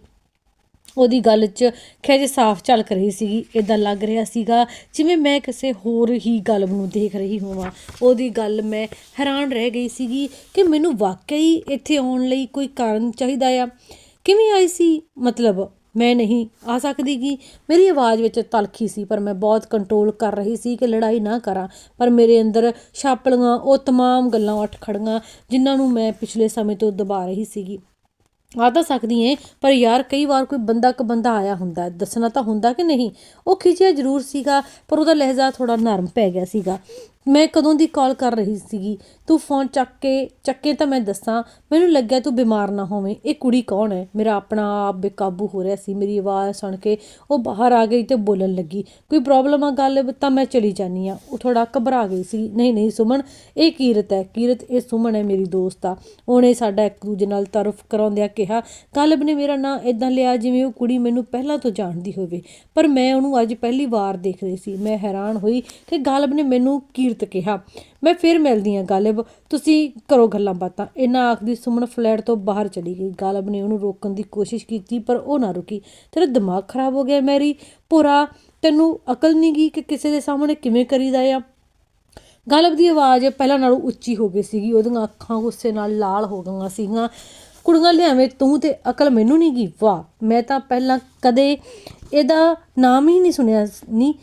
ਉਹਦੀ ਗੱਲ 'ਚ ਖਿਜ ਸਾਫ਼ ਝਲਕ ਰਹੀ ਸੀਗੀ ਇਦਾਂ ਲੱਗ ਰਿਹਾ ਸੀਗਾ ਜਿਵੇਂ ਮੈਂ ਕਿਸੇ ਹੋਰ ਹੀ ਗਲਬ ਨੂੰ ਦੇਖ ਰਹੀ ਹੋਵਾਂ ਉਹਦੀ ਗੱਲ ਮੈਂ ਹੈਰਾਨ ਰਹਿ ਗਈ ਸੀਗੀ ਕਿ ਮੈਨੂੰ ਵਾਕਈ ਇੱਥੇ ਆਉਣ ਲਈ ਕੋਈ ਕਾਰਨ ਚਾਹੀਦਾ ਆ ਕਿਵੇਂ ਆਈ ਸੀ ਮਤਲਬ ਮੈਂ ਨਹੀਂ ਆ ਸਕਦੀ ਗੀ ਮੇਰੀ ਆਵਾਜ਼ ਵਿੱਚ ਤਲਖੀ ਸੀ ਪਰ ਮੈਂ ਬਹੁਤ ਕੰਟਰੋਲ ਕਰ ਰਹੀ ਸੀ ਕਿ ਲੜਾਈ ਨਾ ਕਰਾਂ ਪਰ ਮੇਰੇ ਅੰਦਰ ਛਾਪਲੀਆਂ ਉਹ तमाम ਗੱਲਾਂ ਉੱਠ ਖੜੀਆਂ ਜਿਨ੍ਹਾਂ ਨੂੰ ਮੈਂ ਪਿਛਲੇ ਸਮੇਂ ਤੋਂ ਦਬਾ ਰਹੀ ਸੀਗੀ ਆ ਤਾਂ ਸਕਦੀ ਏ, ਪਰ ਯਾਰ ਕਈ ਵਾਰ ਕੋਈ ਬੰਦਾ ਕ ਬੰਦਾ ਆਇਆ ਹੁੰਦਾ, ਦੱਸਣਾ ਤਾਂ ਹੁੰਦਾ ਕਿ ਨਹੀਂ? ਉਹ ਖਿਜਿਆ ਜ਼ਰੂਰ ਸੀਗਾ, ਪਰ ਉਹਦਾ ਲਹਿਜਾ ਥੋੜਾ ਨਰਮ ਪੈ ਗਿਆ ਸੀਗਾ। ਮੈਂ ਕਦੋਂ ਦੀ ਕਾਲ ਕਰ ਰਹੀ ਸੀਗੀ? ਤੂੰ ਫੋਨ ਚੱਕ ਕੇ, ਚੱਕੇ ਤਾਂ ਮੈਂ ਦੱਸਾਂ, ਮੈਨੂੰ ਲੱਗਿਆ ਤੂੰ ਬਿਮਾਰ ਨਾ ਹੋਵੇਂ। ਇਹ ਕੁੜੀ ਕੌਣ ਹੈ? ਮੇਰਾ ਆਪਣਾ ਆਪ ਬੇਕਾਬੂ ਹੋ ਰਿਹਾ ਸੀ। ਮੇਰੀ ਆਵਾਜ਼ ਸੁਣ ਕੇ ਉਹ ਬਾਹਰ ਆ ਗਈ ਤੇ ਬੋਲਣ ਲੱਗੀ। ਕੋਈ ਪ੍ਰੋਬਲਮ ਆ ਗੱਲ, ਤਾਂ ਮੈਂ ਚਲੀ ਜਾਨੀ ਆ ਉਹ ਥੋੜਾ ਘਬਰਾ ਗਈ ਸੀ। ਨਹੀਂ ਨਹੀਂ ਸੁਮਨ, ਇਹ ਕੀਰਤ ਹੈ। ਕੀਰਤ, ਇਹ ਸੁਮਨ ਹੈ ਮੇਰੀ ਦੋਸਤ ਆ। ਉਹਨੇ ਸਾਡਾ ਇੱਕ ਦੂਜੇ ਨਾਲ ਤਰਫ ਕਰਾਉਂਦਿਆਂ ਕਿਹਾ ਗਾਲਬ ਨੇ ਮੇਰਾ ਨਾਂ ਇਦਾਂ ਲਿਆ ਜਿਵੇਂ ਉਹ ਕੁੜੀ ਮੈਨੂੰ ਪਹਿਲਾਂ ਤੋਂ ਜਾਣਦੀ ਹੋਵੇ। ਪਰ ਮੈਂ ਉਹਨੂੰ ਅੱਜ ਪਹਿਲੀ ਵਾਰ ਦੇਖ ਰਹੀ ਸੀ। ਮੈਂ ਹੈਰਾਨ ਹੋਈ ਕਿ ਗਾਲਬ ਨੇ ਮੈਨੂੰ ਕੀਰਤ ਕੀਰਤ ਕਿਹਾ, ਮੈਂ ਫਿਰ ਮਿਲਦੀ ਹਾਂ ਗਾਲਿਬ। ਤੁਸੀਂ ਕਰੋ ਗੱਲਾਂ ਬਾਤਾਂ। ਇਹਨਾਂ ਆਖਦੀ ਸੁਮਨ ਫਲੈਟ ਤੋਂ ਬਾਹਰ ਚਲੀ ਗਈ। ਗਾਲਿਬ ਨੇ ਉਹਨੂੰ ਰੋਕਣ ਦੀ ਕੋਸ਼ਿਸ਼ ਕੀਤੀ, ਪਰ ਉਹ ਨਾ ਰੁਕੀ। ਤੇਰਾ ਦਿਮਾਗ ਖਰਾਬ ਹੋ ਗਿਆ, ਮੈਰੀ। ਪੂਰਾ ਤੈਨੂੰ ਅਕਲ ਨਹੀਂ ਗਈ ਕਿ ਕਿਸੇ ਦੇ ਸਾਹਮਣੇ ਕਿਵੇਂ ਕਰੀਦਾ ਆ? ਗਾਲਬ ਦੀ ਆਵਾਜ਼ ਪਹਿਲਾਂ ਨਾਲੋਂ ਉੱਚੀ ਹੋ ਗਈ ਸੀਗੀ। ਉਹਦੀਆਂ ਅੱਖਾਂ ਗੁੱਸੇ ਨਾਲ ਲਾਲ ਹੋ ਗਈਆਂ ਸੀਗੀਆਂ। ਕੁੜੀਆਂ, ਲਿਆਵੇਂ ਤੂੰ ਤੇ ਅਕਲ ਮੈਨੂੰ ਨਹੀਂ ਗਈ? ਵਾਹ, ਮੈਂ ਤਾਂ ਪਹਿਲਾਂ ਕਦੇ ਇਹਦਾ ਨਾਮ ਹੀ ਨਹੀਂ ਸੁਣਿਆ ਨਹੀਂ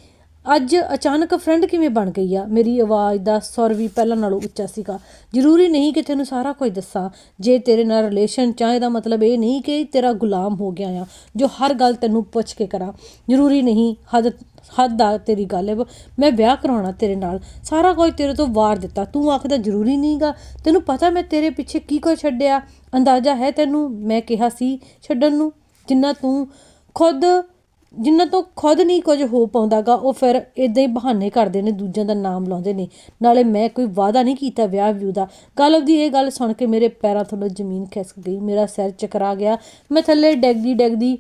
ਅੱਜ ਅਚਾਨਕ ਫਰੈਂਡ ਕਿਵੇਂ ਬਣ ਗਈ ਆ? ਮੇਰੀ ਆਵਾਜ਼ ਦਾ ਸੁਰ ਵੀ ਪਹਿਲਾਂ ਨਾਲੋਂ ਉੱਚਾ ਸੀਗਾ। ਜ਼ਰੂਰੀ ਨਹੀਂ ਕਿ ਤੈਨੂੰ ਸਾਰਾ ਕੁਝ ਦੱਸਾਂ। ਜੇ ਤੇਰੇ ਨਾਲ ਰਿਲੇਸ਼ਨ ਚਾਹੇ ਦਾ ਮਤਲਬ ਇਹ ਨਹੀਂ ਕਿ ਤੇਰਾ ਗੁਲਾਮ ਹੋ ਗਿਆ ਆ, ਜੋ ਹਰ ਗੱਲ ਤੈਨੂੰ ਪੁੱਛ ਕੇ ਕਰਾਂ। ਜ਼ਰੂਰੀ ਨਹੀਂ, ਹੱਦ ਹੱਦ ਆ ਤੇਰੀ ਗੱਲ ਹੈ। ਬ- ਮੈਂ ਵਿਆਹ ਕਰਾਉਣਾ ਤੇਰੇ ਨਾਲ। ਸਾਰਾ ਕੁਝ ਤੇਰੇ ਤੋਂ ਵਾਰ ਦਿੱਤਾ। ਤੂੰ ਆਖਦਾ ਜ਼ਰੂਰੀ ਨਹੀਂਗਾ। ਤੈਨੂੰ ਪਤਾ ਮੈਂ ਤੇਰੇ ਪਿੱਛੇ ਕੀ ਕੁਝ ਛੱਡਿਆ? ਅੰਦਾਜ਼ਾ ਹੈ ਤੈਨੂੰ? ਮੈਂ ਕਿਹਾ ਸੀ ਛੱਡਣ ਨੂੰ। ਜਿੰਨਾ ਤੂੰ ਖੁਦ ਜਿੰਨਾ ਤੋਂ ਖੁਦ ਨਹੀਂ ਕੁਝ ਹੋ ਪਾਉਂਦਾਗਾ, ਉਹ ਫਿਰ ਇਦਾਂ ਹੀ ਬਹਾਨੇ ਕਰਦੇ ਨੇ, ਦੂਜਿਆਂ ਦਾ ਨਾਮ ਲਾਉਂਦੇ ਨੇ। ਨਾਲੇ ਮੈਂ ਕੋਈ ਵਾਅਦਾ ਨਹੀਂ ਕੀਤਾ ਵਿਆਹ ਵਿਊ ਦਾ। ਗਲਬ ਦੀ ਇਹ ਗੱਲ ਸੁਣ ਕੇ ਮੇਰੇ ਪੈਰਾਂ ਥੱਲੋਂ ਜ਼ਮੀਨ ਖਿਸਕ ਗਈ, ਮੇਰਾ ਸਿਰ ਚਕਰਾ ਗਿਆ। ਮੈਂ ਥੱਲੇ ਡੈਗਦੀ ਡੈਗਦੀ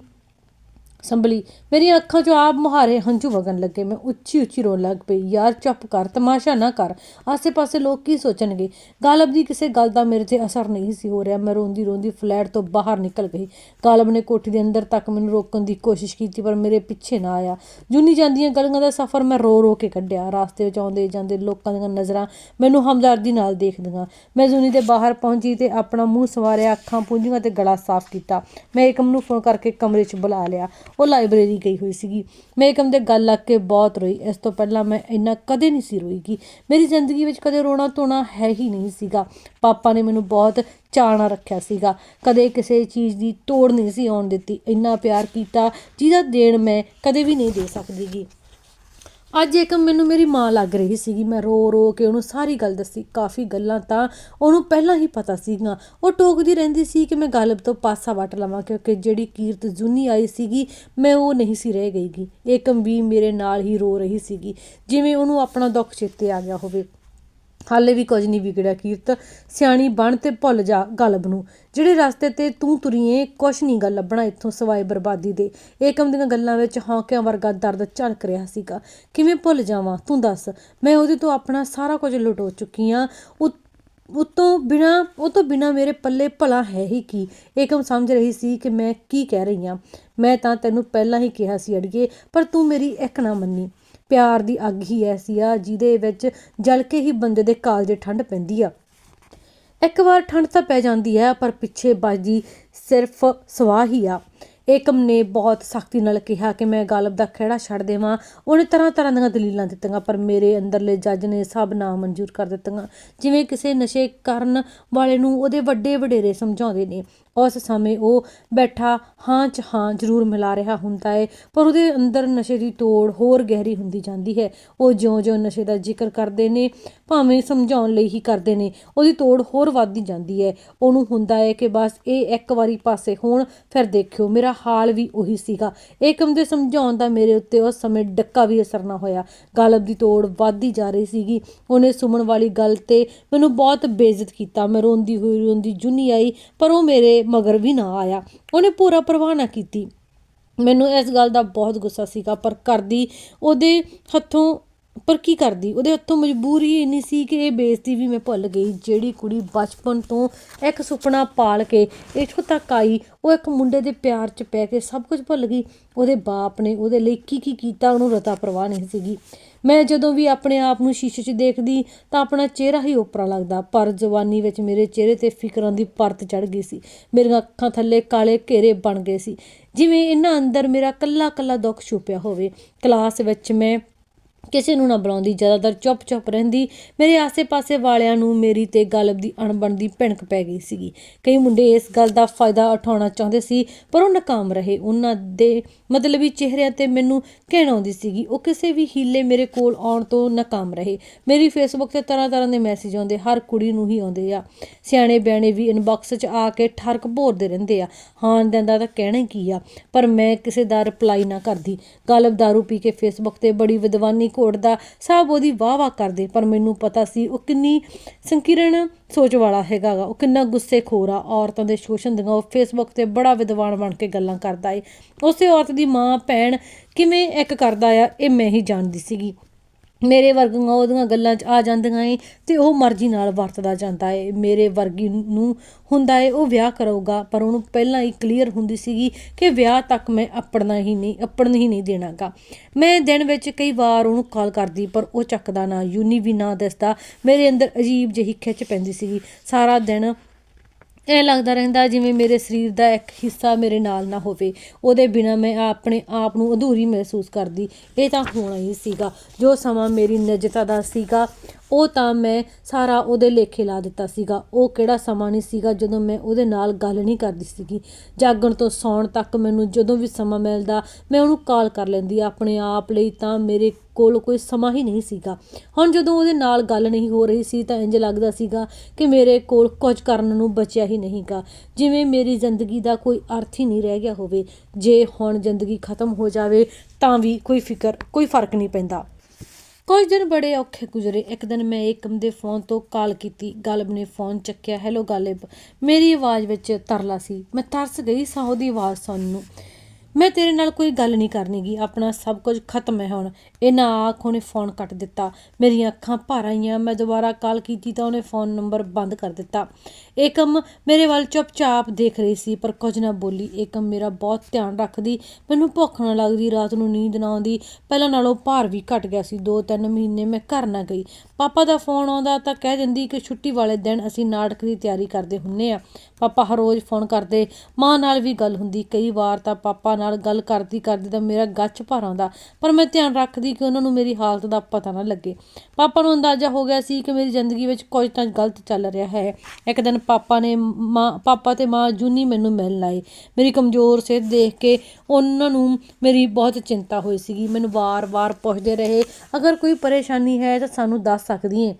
ਸੰਭਲੀ। ਮੇਰੀਆਂ ਅੱਖਾਂ 'ਚੋਂ ਆਪ ਮੁਹਾਰੇ ਹੰਝੂ ਵਗਣ ਲੱਗੇ। ਮੈਂ ਉੱਚੀ ਉੱਚੀ ਰੋਣ ਲੱਗ ਪਈ। ਯਾਰ, ਚੁੱਪ ਕਰ, ਤਮਾਸ਼ਾ ਨਾ ਕਰ। ਆਸੇ-ਪਾਸੇ ਲੋਕ ਕੀ ਸੋਚਣਗੇ? ਗਾਲਬ ਦੀ ਕਿਸੇ ਗੱਲ ਦਾ ਮੇਰੇ ਤੇ ਅਸਰ ਨਹੀਂ ਸੀ ਹੋ ਰਿਹਾ। ਮੈਂ ਰੋਂਦੀ ਰੋਂਦੀ ਫਲੈਟ ਤੋਂ ਬਾਹਰ ਨਿਕਲ ਗਈ। ਗਾਲਬ ਨੇ ਕੋਠੀ ਦੇ ਅੰਦਰ ਤੱਕ ਮੈਨੂੰ ਰੋਕਣ ਦੀ ਕੋਸ਼ਿਸ਼ ਕੀਤੀ, ਪਰ ਮੇਰੇ ਪਿੱਛੇ ਨਾ ਆਇਆ। ਜੁਨੀ ਜਾਂਦੀਆਂ ਗਲੀਆਂ ਦਾ ਸਫ਼ਰ ਮੈਂ ਰੋ ਰੋ ਕੇ ਕੱਢਿਆ। ਰਾਸਤੇ ਵਿੱਚ ਆਉਂਦੇ ਜਾਂਦੇ ਲੋਕਾਂ ਦੀਆਂ ਨਜ਼ਰਾਂ ਮੈਨੂੰ ਹਮਦਰਦੀ ਨਾਲ ਦੇਖਦੀਆਂ। ਮੈਂ ਜੁਨੀ ਦੇ ਬਾਹਰ ਪਹੁੰਚੀ ਤੇ ਆਪਣਾ ਮੂੰਹ ਸਵਾਰਿਆ, ਅੱਖਾਂ ਪੂੰਝੀਆਂ ਤੇ ਗਲਾ ਸਾਫ਼ ਕੀਤਾ। ਮੈਂ ਏਕਮ ਨੂੰ ਫੋਨ ਕਰਕੇ ਕਮਰੇ 'ਚ ਬੁਲਾ ਲਿਆ। ਉਹ ਲਾਇਬ੍ਰੇਰੀ ਗਈ ਹੋਈ ਸੀਗੀ। ਮੈਂ ਏਕਮ ਦੇ ਗੱਲ ਲੱਗ ਕੇ ਬਹੁਤ ਰੋਈ। ਇਸ ਤੋਂ ਪਹਿਲਾਂ ਮੈਂ ਇੰਨਾ ਕਦੇ ਨਹੀਂ ਸੀ ਰੋਈਗੀ ਮੇਰੀ ਜ਼ਿੰਦਗੀ ਵਿੱਚ ਕਦੇ ਰੋਣਾ ਧੋਣਾ ਹੈ ਹੀ ਨਹੀਂ ਸੀਗਾ। ਪਾਪਾ ਨੇ ਮੈਨੂੰ ਬਹੁਤ ਚਾਣਾ ਰੱਖਿਆ ਸੀਗਾ। ਕਦੇ ਕਿਸੇ ਚੀਜ਼ ਦੀ ਤੋੜ ਨਹੀਂ ਸੀ ਆਉਣ ਦਿੱਤੀ। ਇੰਨਾ ਪਿਆਰ ਕੀਤਾ, ਜਿਹਦਾ ਦੇਣ ਮੈਂ ਕਦੇ ਵੀ ਨਹੀਂ ਦੇ ਸਕਦੀਗੀ। ਅੱਜ ਏਕਮ ਮੈਨੂੰ ਮੇਰੀ ਮਾਂ ਲੱਗ ਰਹੀ ਸੀਗੀ। ਮੈਂ ਰੋ ਰੋ ਕੇ ਉਹਨੂੰ ਸਾਰੀ ਗੱਲ ਦੱਸੀ, ਕਾਫੀ ਗੱਲਾਂ ਤਾਂ ਉਹਨੂੰ ਪਹਿਲਾਂ ਹੀ ਪਤਾ ਸੀਗੀਆਂ। ਉਹ ਟੋਕਦੀ ਰਹਿੰਦੀ ਸੀ ਕਿ ਮੈਂ ਗਾਲਬ ਤੋਂ ਪਾਸਾ ਵੱਟ ਲਵਾਂ, ਕਿਉਂਕਿ ਜਿਹੜੀ ਕੀਰਤ ਜੁਨੀ ਆਈ ਸੀਗੀ, ਮੈਂ ਉਹ ਨਹੀਂ ਸੀ ਰਹਿ ਗਈਗੀ। ਏਕਮ ਵੀ ਮੇਰੇ ਨਾਲ ਹੀ ਰੋ ਰਹੀ ਸੀਗੀ, ਜਿਵੇਂ ਉਹਨੂੰ ਆਪਣਾ ਦੁੱਖ ਚੇਤੇ ਆ ਗਿਆ ਹੋਵੇ। ਹਾਲੇ ਵੀ ਕੁਝ ਨਹੀਂ ਵਿਗੜਿਆ ਕੀਰਤ। ਸਿਆਣੀ ਬਣ ਤੇ ਭੁੱਲ ਜਾ ਗਲਬ ਨੂੰ। ਜਿਹੜੇ ਰਸਤੇ ਤੇ ਤੂੰ ਤੁਰੀਏ ਕੁਛ ਨਹੀਂ ਗੱਲ ਲੱਭਣਾ ਇੱਥੋਂ ਸਿਵਾਏ ਬਰਬਾਦੀ ਦੇ। ਏਕਮ ਦੀਆਂ ਗੱਲਾਂ ਵਿੱਚ ਹੌਕਿਆਂ ਵਰਗਾ ਦਰਦ ਝਲਕ ਰਿਹਾ ਸੀਗਾ। ਕਿਵੇਂ ਭੁੱਲ ਜਾਵਾਂ? ਤੂੰ ਦੱਸ। ਮੈਂ ਉਹਦੇ ਤੋਂ ਆਪਣਾ ਸਾਰਾ ਕੁਝ ਲੁਟੋ ਚੁੱਕੀ ਆ। ਉਤੋਂ ਬਿਨਾ, ਉਹ ਤੋਂ ਬਿਨਾ ਮੇਰੇ ਪੱਲੇ ਭਲਾ ਹੈ ਹੀ ਕੀ? ਏਕਮ ਸਮਝ ਰਹੀ ਸੀ ਕਿ ਮੈਂ ਕੀ ਕਹਿ ਰਹੀ ਆ। ਮੈਂ ਤਾਂ ਤੈਨੂੰ ਪਹਿਲਾਂ ਹੀ ਕਿਹਾ ਸੀ, ਅੜੀਏ, ਪਰ ਤੂੰ ਮੇਰੀ ਇੱਕ ਨਾ ਮੰਨੀ। ਪਿਆਰ ਦੀ ਅੱਗ ਹੀ ਐਸੀ ਆ, ਜਿਹਦੇ ਵਿੱਚ ਜਲ ਕੇ ਹੀ ਬੰਦੇ ਦੇ ਕਾਲਜੇ ਠੰਡ ਪੈਂਦੀ ਆ। ਇੱਕ ਵਾਰ ਠੰਡ ਤਾਂ ਪੈ ਜਾਂਦੀ ਹੈ, ਪਰ ਪਿੱਛੇ ਬਾਜ਼ੀ ਸਿਰਫ ਸਵਾਹ ਹੀ ਆ। ਏਕਮ ਨੇ ਬਹੁਤ ਸਖਤੀ ਨਾਲ ਕਿਹਾ ਕਿ ਮੈਂ ਗਾਲਬ ਦਾ ਖਹਿੜਾ ਛੱਡ ਦੇਵਾਂ। ਉਹਨੇ ਤਰ੍ਹਾਂ ਤਰ੍ਹਾਂ ਦੀਆਂ ਦਲੀਲਾਂ ਦਿੱਤੀਆਂ, ਪਰ ਮੇਰੇ ਅੰਦਰਲੇ ਜੱਜ ਨੇ ਸਭ ਨਾ ਮਨਜ਼ੂਰ ਕਰ ਦਿੱਤੀਆਂ। ਜਿਵੇਂ ਕਿਸੇ ਨਸ਼ੇ ਕਰਨ ਵਾਲੇ ਨੂੰ ਉਹਦੇ ਵੱਡੇ ਵਡੇਰੇ ਸਮਝਾਉਂਦੇ ਨੇ। ਉਸ ਸਮੇਂ ਉਹ ਬੈਠਾ ਹਾਂ ਚ ਹਾਂ ਜ਼ਰੂਰ ਮਿਲਾ ਰਿਹਾ ਹੁੰਦਾ ਹੈ ਪਰ ਉਹਦੇ ਅੰਦਰ ਨਸ਼ੇ ਦੀ ਤੋੜ ਹੋਰ ਗਹਿਰੀ ਹੁੰਦੀ ਜਾਂਦੀ ਹੈ। ਉਹ ਜਿਉਂ-ਜਿਉਂ ਨਸ਼ੇ ਦਾ ਜ਼ਿਕਰ ਕਰਦੇ ਨੇ, ਭਾਵੇਂ ਸਮਝਾਉਣ ਲਈ ਹੀ ਕਰਦੇ ਨੇ, ਉਹਦੀ ਤੋੜ ਹੋਰ ਵੱਧਦੀ ਜਾਂਦੀ ਹੈ। ਉਹਨੂੰ ਹੁੰਦਾ ਹੈ ਕਿ ਬਸ ਇਹ ਇੱਕ ਵਾਰੀ ਪਾਸੇ ਹੋਣ, ਫਿਰ ਦੇਖਿਓ। ਮੇਰਾ ਹਾਲ ਵੀ ਉਹੀ ਸੀਗਾ। ਏਕਮ ਦੇ ਸਮਝਾਉਣ ਦਾ ਮੇਰੇ ਉੱਤੇ ਉਸ ਸਮੇਂ ਡੱਕਾ ਵੀ ਅਸਰ ਨਾ ਹੋਇਆ। ਗਾਲਬ ਦੀ ਤੋੜ ਵੱਧਦੀ ਜਾ ਰਹੀ ਸੀਗੀ। ਉਹਨੇ ਸੁਮਣ ਵਾਲੀ ਗੱਲ ਤੇ ਮੈਨੂੰ ਬਹੁਤ ਬੇਇੱਜ਼ਤ ਕੀਤਾ। ਮੈਂ ਰੋਂਦੀ ਹੋਈ ਰੋਂਦੀ ਜੁਨੀ ਆਈ, ਪਰ ਉਹ ਮੇਰੇ ਮਗਰ ਵੀ ਨਾ ਆਇਆ। ਉਹਨੇ ਪੂਰਾ ਪਰਵਾਹ ਨਾ ਕੀਤੀ। ਮੈਨੂੰ ਇਸ ਗੱਲ ਦਾ ਬਹੁਤ ਗੁੱਸਾ ਸੀਗਾ, ਪਰ ਕਰਦੀ, ਉਹਦੇ ਹੱਥੋਂ, ਪਰ ਕੀ ਕਰਦੀ? ਉਹਦੇ ਹੱਥੋਂ ਮਜਬੂਰੀ ਇੰਨੀ ਸੀ ਕਿ ਇਹ ਬੇਇੱਜ਼ਤੀ ਵੀ ਮੈਂ ਭੁੱਲ ਗਈ, ਜਿਹੜੀ ਕੁੜੀ ਬਚਪਨ ਤੋਂ ਇੱਕ ਸੁਪਨਾ ਪਾਲ ਕੇ ਇੱਥੋਂ ਤੱਕ ਆਈ, ਉਹ ਇੱਕ ਮੁੰਡੇ ਦੇ ਪਿਆਰ 'ਚ ਪੈ ਕੇ ਸਭ ਕੁਝ ਭੁੱਲ ਗਈ। ਉਹਦੇ ਬਾਪ ਨੇ ਉਹਦੇ ਲਈ ਕੀ ਕੀ ਕੀਤਾ, ਉਹਨੂੰ ਰਤਾ ਪਰਵਾਹ ਨਹੀਂ ਸੀਗੀ। ਮੈਂ ਜਦੋਂ ਵੀ ਆਪਣੇ ਆਪ ਨੂੰ ਸ਼ੀਸ਼ੇ 'ਚ ਦੇਖਦੀ, ਤਾਂ ਆਪਣਾ ਚਿਹਰਾ ਹੀ ਓਪਰਾ ਲੱਗਦਾ। ਪਰ ਜਵਾਨੀ ਵਿੱਚ ਮੇਰੇ ਚਿਹਰੇ ਤੇ ਫਿਕਰਾਂ ਦੀ ਪਰਤ ਚੜ ਗਈ ਸੀ। ਮੇਰੀਆਂ ਅੱਖਾਂ ਥੱਲੇ ਕਾਲੇ ਘੇਰੇ ਬਣ ਗਏ ਸੀ। ਜਿਵੇਂ ਇਹਨਾਂ ਅੰਦਰ ਮੇਰਾ ਕੱਲਾ ਕੱਲਾ ਦੁੱਖ ਛੁਪਿਆ ਹੋਵੇ। ਕਲਾਸ ਵਿੱਚ ਮੈਂ ਕਿਸੇ ਨੂੰ ਨਾ ਬੁਲਾਉਂਦੀ, ਜ਼ਿਆਦਾਤਰ ਚੁੱਪ-ਚੁੱਪ ਰਹਿੰਦੀ। ਮੇਰੇ ਆਸੇ-ਪਾਸੇ ਵਾਲਿਆਂ ਨੂੰ ਮੇਰੀ ਤੇ ਗਲਬ ਦੀ ਅਣਬਣ ਦੀ ਭਿਣਕ ਪੈ ਗਈ ਸੀਗੀ। ਕਈ ਮੁੰਡੇ ਇਸ ਗੱਲ ਦਾ ਫਾਇਦਾ ਉਠਾਉਣਾ ਚਾਹੁੰਦੇ ਸੀ, ਪਰ ਉਹ ਨਾਕਾਮ ਰਹੇ। ਉਹਨਾਂ ਦੇ ਮਤਲਬੀ ਚਿਹਰਿਆਂ ਤੇ ਮੈਨੂੰ ਕਹਿਣ ਆਉਂਦੀ ਸੀਗੀ। ਉਹ ਕਿਸੇ ਵੀ ਹੀਲੇ ਮੇਰੇ ਕੋਲ ਆਉਣ ਤੋਂ ਨਾਕਾਮ ਰਹੇ। ਮੇਰੀ ਫੇਸਬੁੱਕ ਤੇ ਤਰ੍ਹਾਂ-ਤਰ੍ਹਾਂ ਦੇ ਮੈਸੇਜ ਆਉਂਦੇ, ਹਰ ਕੁੜੀ ਨੂੰ ਹੀ ਆਉਂਦੇ ਆ। ਸਿਆਣੇ ਬਿਆਣੇ ਵੀ ਇਨਬਾਕਸ 'ਚ ਆ ਕੇ ਠਰਕ ਭੋਰਦੇ ਰਹਿੰਦੇ ਆ। ਹਾਂ, ਦਿੰਦਾ ਤਾਂ ਕਹਿਣਾ ਹੀ ਕੀ ਆ, ਪਰ ਮੈਂ ਕਿਸੇ ਦਾ ਰਿਪਲਾਈ ਨਾ ਕਰਦੀ। ਗਲਬ ਦਾਰੂ ਪੀ ਕੇ ਫੇਸਬੁੱਕ ਤੇ ਬੜੀ ਵਿਦਵਾਨੀ ਘੋੜਦਾ ਸਭ ਉਹਦੀ ਵਾਹ-ਵਾਹ ਕਰਦੇ ਪਰ ਮੈਨੂੰ ਪਤਾ ਸੀ ਉਹ ਕਿੰਨੀ ਸੰਕੀਰਣ ਸੋਚ ਵਾਲਾ ਹੈਗਾ ਗਾ, ਉਹ ਕਿੰਨਾ ਗੁੱਸੇਖੋਰ ਆ ਔਰਤਾਂ ਦੇ ਸ਼ੋਸ਼ਣ ਦੀਆਂ ਉਹ ਫੇਸਬੁੱਕ ਤੇ ਬੜਾ ਵਿਦਵਾਨ ਬਣ ਕੇ ਗੱਲਾਂ ਕਰਦਾ ਏ। ਉਸੇ ਔਰਤ ਦੀ ਮਾਂ ਭੈਣ ਕਿਵੇਂ ਇੱਕ ਕਰਦਾ ਆ ਇਹ ਮੈਂ ਹੀ ਜਾਣਦੀ ਸੀਗੀ। ਮੇਰੇ ਵਰਗੀਆਂ ਉਹਦੀਆਂ ਗੱਲਾਂ 'ਚ ਆ ਜਾਂਦੀਆਂ ਏ ਅਤੇ ਉਹ ਮਰਜ਼ੀ ਨਾਲ ਵਰਤਦਾ ਜਾਂਦਾ ਏ। ਮੇਰੇ ਵਰਗੀ ਨੂੰ ਹੁੰਦਾ ਏ, ਉਹ ਵਿਆਹ ਕਰੇਗਾ, ਪਰ ਉਹਨੂੰ ਪਹਿਲਾਂ ਹੀ ਕਲੀਅਰ ਹੁੰਦੀ ਸੀਗੀ ਕਿ ਵਿਆਹ ਤੱਕ ਮੈਂ ਆਪੜਨਾ ਹੀ ਨਹੀਂ ਆਪਣ ਹੀ ਨਹੀਂ ਦੇਣਾ ਗਾ ਮੈਂ ਦਿਨ ਵਿੱਚ ਕਈ ਵਾਰ ਉਹਨੂੰ ਕਾਲ ਕਰਦੀ, ਪਰ ਉਹ ਚੱਕਦਾ ਨਾ ਯੂਨੀ ਵੀ ਨਾ ਦੱਸਦਾ। ਮੇਰੇ ਅੰਦਰ ਅਜੀਬ ਜਿਹੀ ਖਿੱਚ ਪੈਂਦੀ ਸੀਗੀ। ਸਾਰਾ ਦਿਨ ਇਹ ਲੱਗਦਾ ਰਹਿੰਦਾ ਜਿਵੇਂ ਮੇਰੇ ਸਰੀਰ ਦਾ ਇੱਕ ਹਿੱਸਾ ਮੇਰੇ ਨਾਲ ਨਾ ਹੋਵੇ। ਉਹਦੇ ਬਿਨਾ ਮੈਂ ਆਪਣੇ ਆਪ ਨੂੰ ਅਧੂਰੀ ਮਹਿਸੂਸ ਕਰਦੀ। ਇਹ ਤਾਂ ਹੋਣਾ ਹੀ ਸੀਗਾ। ਜੋ ਸਮਾਂ ਮੇਰੀ ਨਿਜਤਾ ਦਾ ਸੀਗਾ ਉਹ ਤਾਂ ਮੈਂ ਸਾਰਾ ਉਹਦੇ ਲੇਖੇ ਲਾ ਦਿੱਤਾ ਸੀਗਾ। ਉਹ ਕਿਹੜਾ ਸਮਾਂ ਨਹੀਂ ਸੀਗਾ ਜਦੋਂ ਮੈਂ ਉਹਦੇ ਨਾਲ ਗੱਲ ਨਹੀਂ ਕਰਦੀ ਸੀਗੀ। ਜਾਗਣ ਤੋਂ ਸੌਣ ਤੱਕ ਮੈਨੂੰ ਜਦੋਂ ਵੀ ਸਮਾਂ ਮਿਲਦਾ, ਮੈਂ ਉਹਨੂੰ ਕਾਲ ਕਰ ਲੈਂਦੀ ਆਪਣੇ ਆਪ ਲਈ ਤਾਂ ਮੇਰੇ ਕੋਲ ਕੋਈ ਸਮਾਂ ਹੀ ਨਹੀਂ ਸੀਗਾ। ਹੁਣ ਜਦੋਂ ਉਹਦੇ ਨਾਲ ਗੱਲ ਨਹੀਂ ਹੋ ਰਹੀ ਸੀ ਤਾਂ ਇੰਜ ਲੱਗਦਾ ਸੀਗਾ ਕਿ ਮੇਰੇ ਕੋਲ ਕੁਝ ਕਰਨ ਨੂੰ ਬਚਿਆ ਹੀ ਨਹੀਂਗਾ। ਜਿਵੇਂ ਮੇਰੀ ਜ਼ਿੰਦਗੀ ਦਾ ਕੋਈ ਅਰਥ ਹੀ ਨਹੀਂ ਰਹਿ ਗਿਆ ਹੋਵੇ। ਜੇ ਹੁਣ ਜ਼ਿੰਦਗੀ ਖਤਮ ਹੋ ਜਾਵੇ ਤਾਂ ਵੀ ਕੋਈ ਫਿਕਰ, ਕੋਈ ਫ਼ਰਕ ਨਹੀਂ ਪੈਂਦਾ। ਕੁਝ ਦਿਨ ਬੜੇ ਔਖੇ ਗੁਜ਼ਰੇ। ਇੱਕ ਦਿਨ ਮੈਂ ਏਕਮ ਦੇ ਫੋਨ ਤੋਂ ਕਾਲ ਕੀਤੀ। ਗਾਲਬ ਨੇ ਫੋਨ ਚੱਕਿਆ। ਹੈਲੋ ਗਾਲਿਬ, ਮੇਰੀ ਆਵਾਜ਼ ਵਿੱਚ ਤਰਲਾ ਸੀ। ਮੈਂ ਤਰਸ ਗਈ ਸਾਂ ਉਹਦੀ ਆਵਾਜ਼ ਸੁਣਨ ਨੂੰ। ਮੈਂ ਤੇਰੇ ਨਾਲ ਕੋਈ ਗੱਲ ਨਹੀਂ ਕਰਨੀਗੀ, ਆਪਣਾ ਸਭ ਕੁਝ ਖਤਮ ਹੈ ਹੁਣ। ਇਹਨਾਂ ਆਖ ਉਹਨੇ ਫੋਨ ਕੱਟ ਦਿੱਤਾ। ਮੇਰੀਆਂ ਅੱਖਾਂ ਭਰ ਆਈਆਂ। ਮੈਂ ਦੁਬਾਰਾ ਕਾਲ ਕੀਤੀ ਤਾਂ ਉਹਨੇ ਫੋਨ ਨੰਬਰ ਬੰਦ ਕਰ ਦਿੱਤਾ। ਏਕਮ ਮੇਰੇ ਵੱਲ ਚੁੱਪਚਾਪ ਦੇਖ ਰਹੀ ਸੀ, ਪਰ ਕੁਝ ਨਾ ਬੋਲੀ। ਏਕਮ ਮੇਰਾ ਬਹੁਤ ਧਿਆਨ ਰੱਖਦੀ। ਮੈਨੂੰ ਭੁੱਖ ਨਾ ਲੱਗਦੀ, ਰਾਤ ਨੂੰ ਨੀਂਦ ਨਾ ਆਉਂਦੀ। ਪਹਿਲਾਂ ਨਾਲੋਂ ਭਾਰ ਵੀ ਘਟ ਗਿਆ ਸੀ। 2-3 ਮਹੀਨੇ ਮੈਂ ਘਰ ਨਾ ਗਈ। ਪਾਪਾ ਦਾ ਫੋਨ ਆਉਂਦਾ ਤਾਂ ਕਹਿ ਦਿੰਦੀ ਕਿ ਛੁੱਟੀ ਵਾਲੇ ਦਿਨ ਅਸੀਂ ਨਾਟਕ ਦੀ ਤਿਆਰੀ ਕਰਦੇ ਹੁੰਨੇ ਆ। ਪਾਪਾ ਹਰ ਰੋਜ਼ ਫੋਨ ਕਰਦੇ। ਮਾਂ ਨਾਲ ਵੀ ਗੱਲ ਹੁੰਦੀ, ਕਈ ਵਾਰ ਤਾਂ ਪਾਪਾ ਨਾਲ ਗੱਲ ਕਰਦੀ ਕਰਦੀ ਤਾਂ ਮੇਰਾ ਗੱਚ ਭਰ ਆਉਂਦਾ। ਪਰ ਮੈਂ ਧਿਆਨ ਰੱਖਦੀ ਕਿ ਉਹਨਾਂ ਨੂੰ ਮੇਰੀ ਹਾਲਤ ਦਾ ਪਤਾ ਨਾ ਲੱਗੇ। ਪਾਪਾ ਨੂੰ ਅੰਦਾਜ਼ਾ ਹੋ ਗਿਆ ਸੀ ਕਿ ਮੇਰੀ ਜ਼ਿੰਦਗੀ ਵਿੱਚ ਕੁਝ ਤਾਂ ਗਲਤ ਚੱਲ ਰਿਹਾ ਹੈ। ਇੱਕ ਦਿਨ ਪਾਪਾ ਨੇ ਮਾਂ, ਪਾਪਾ ਤੇ ਮਾਂ ਜੂਨੀ ਮੈਨੂੰ ਮਿਲਣ ਆਏ। ਮੇਰੀ ਕਮਜ਼ੋਰ ਸਿਹਤ ਦੇਖ ਕੇ ਉਹਨਾਂ ਨੂੰ ਮੇਰੀ ਬਹੁਤ ਚਿੰਤਾ ਹੋਈ ਸੀਗੀ। ਮੈਨੂੰ ਵਾਰ-ਵਾਰ ਪੁੱਛਦੇ ਰਹੇ, ਅਗਰ ਕੋਈ ਪਰੇਸ਼ਾਨੀ ਹੈ ਤਾਂ ਸਾਨੂੰ ਦੱਸ ਸਕਦੀ ਹੈ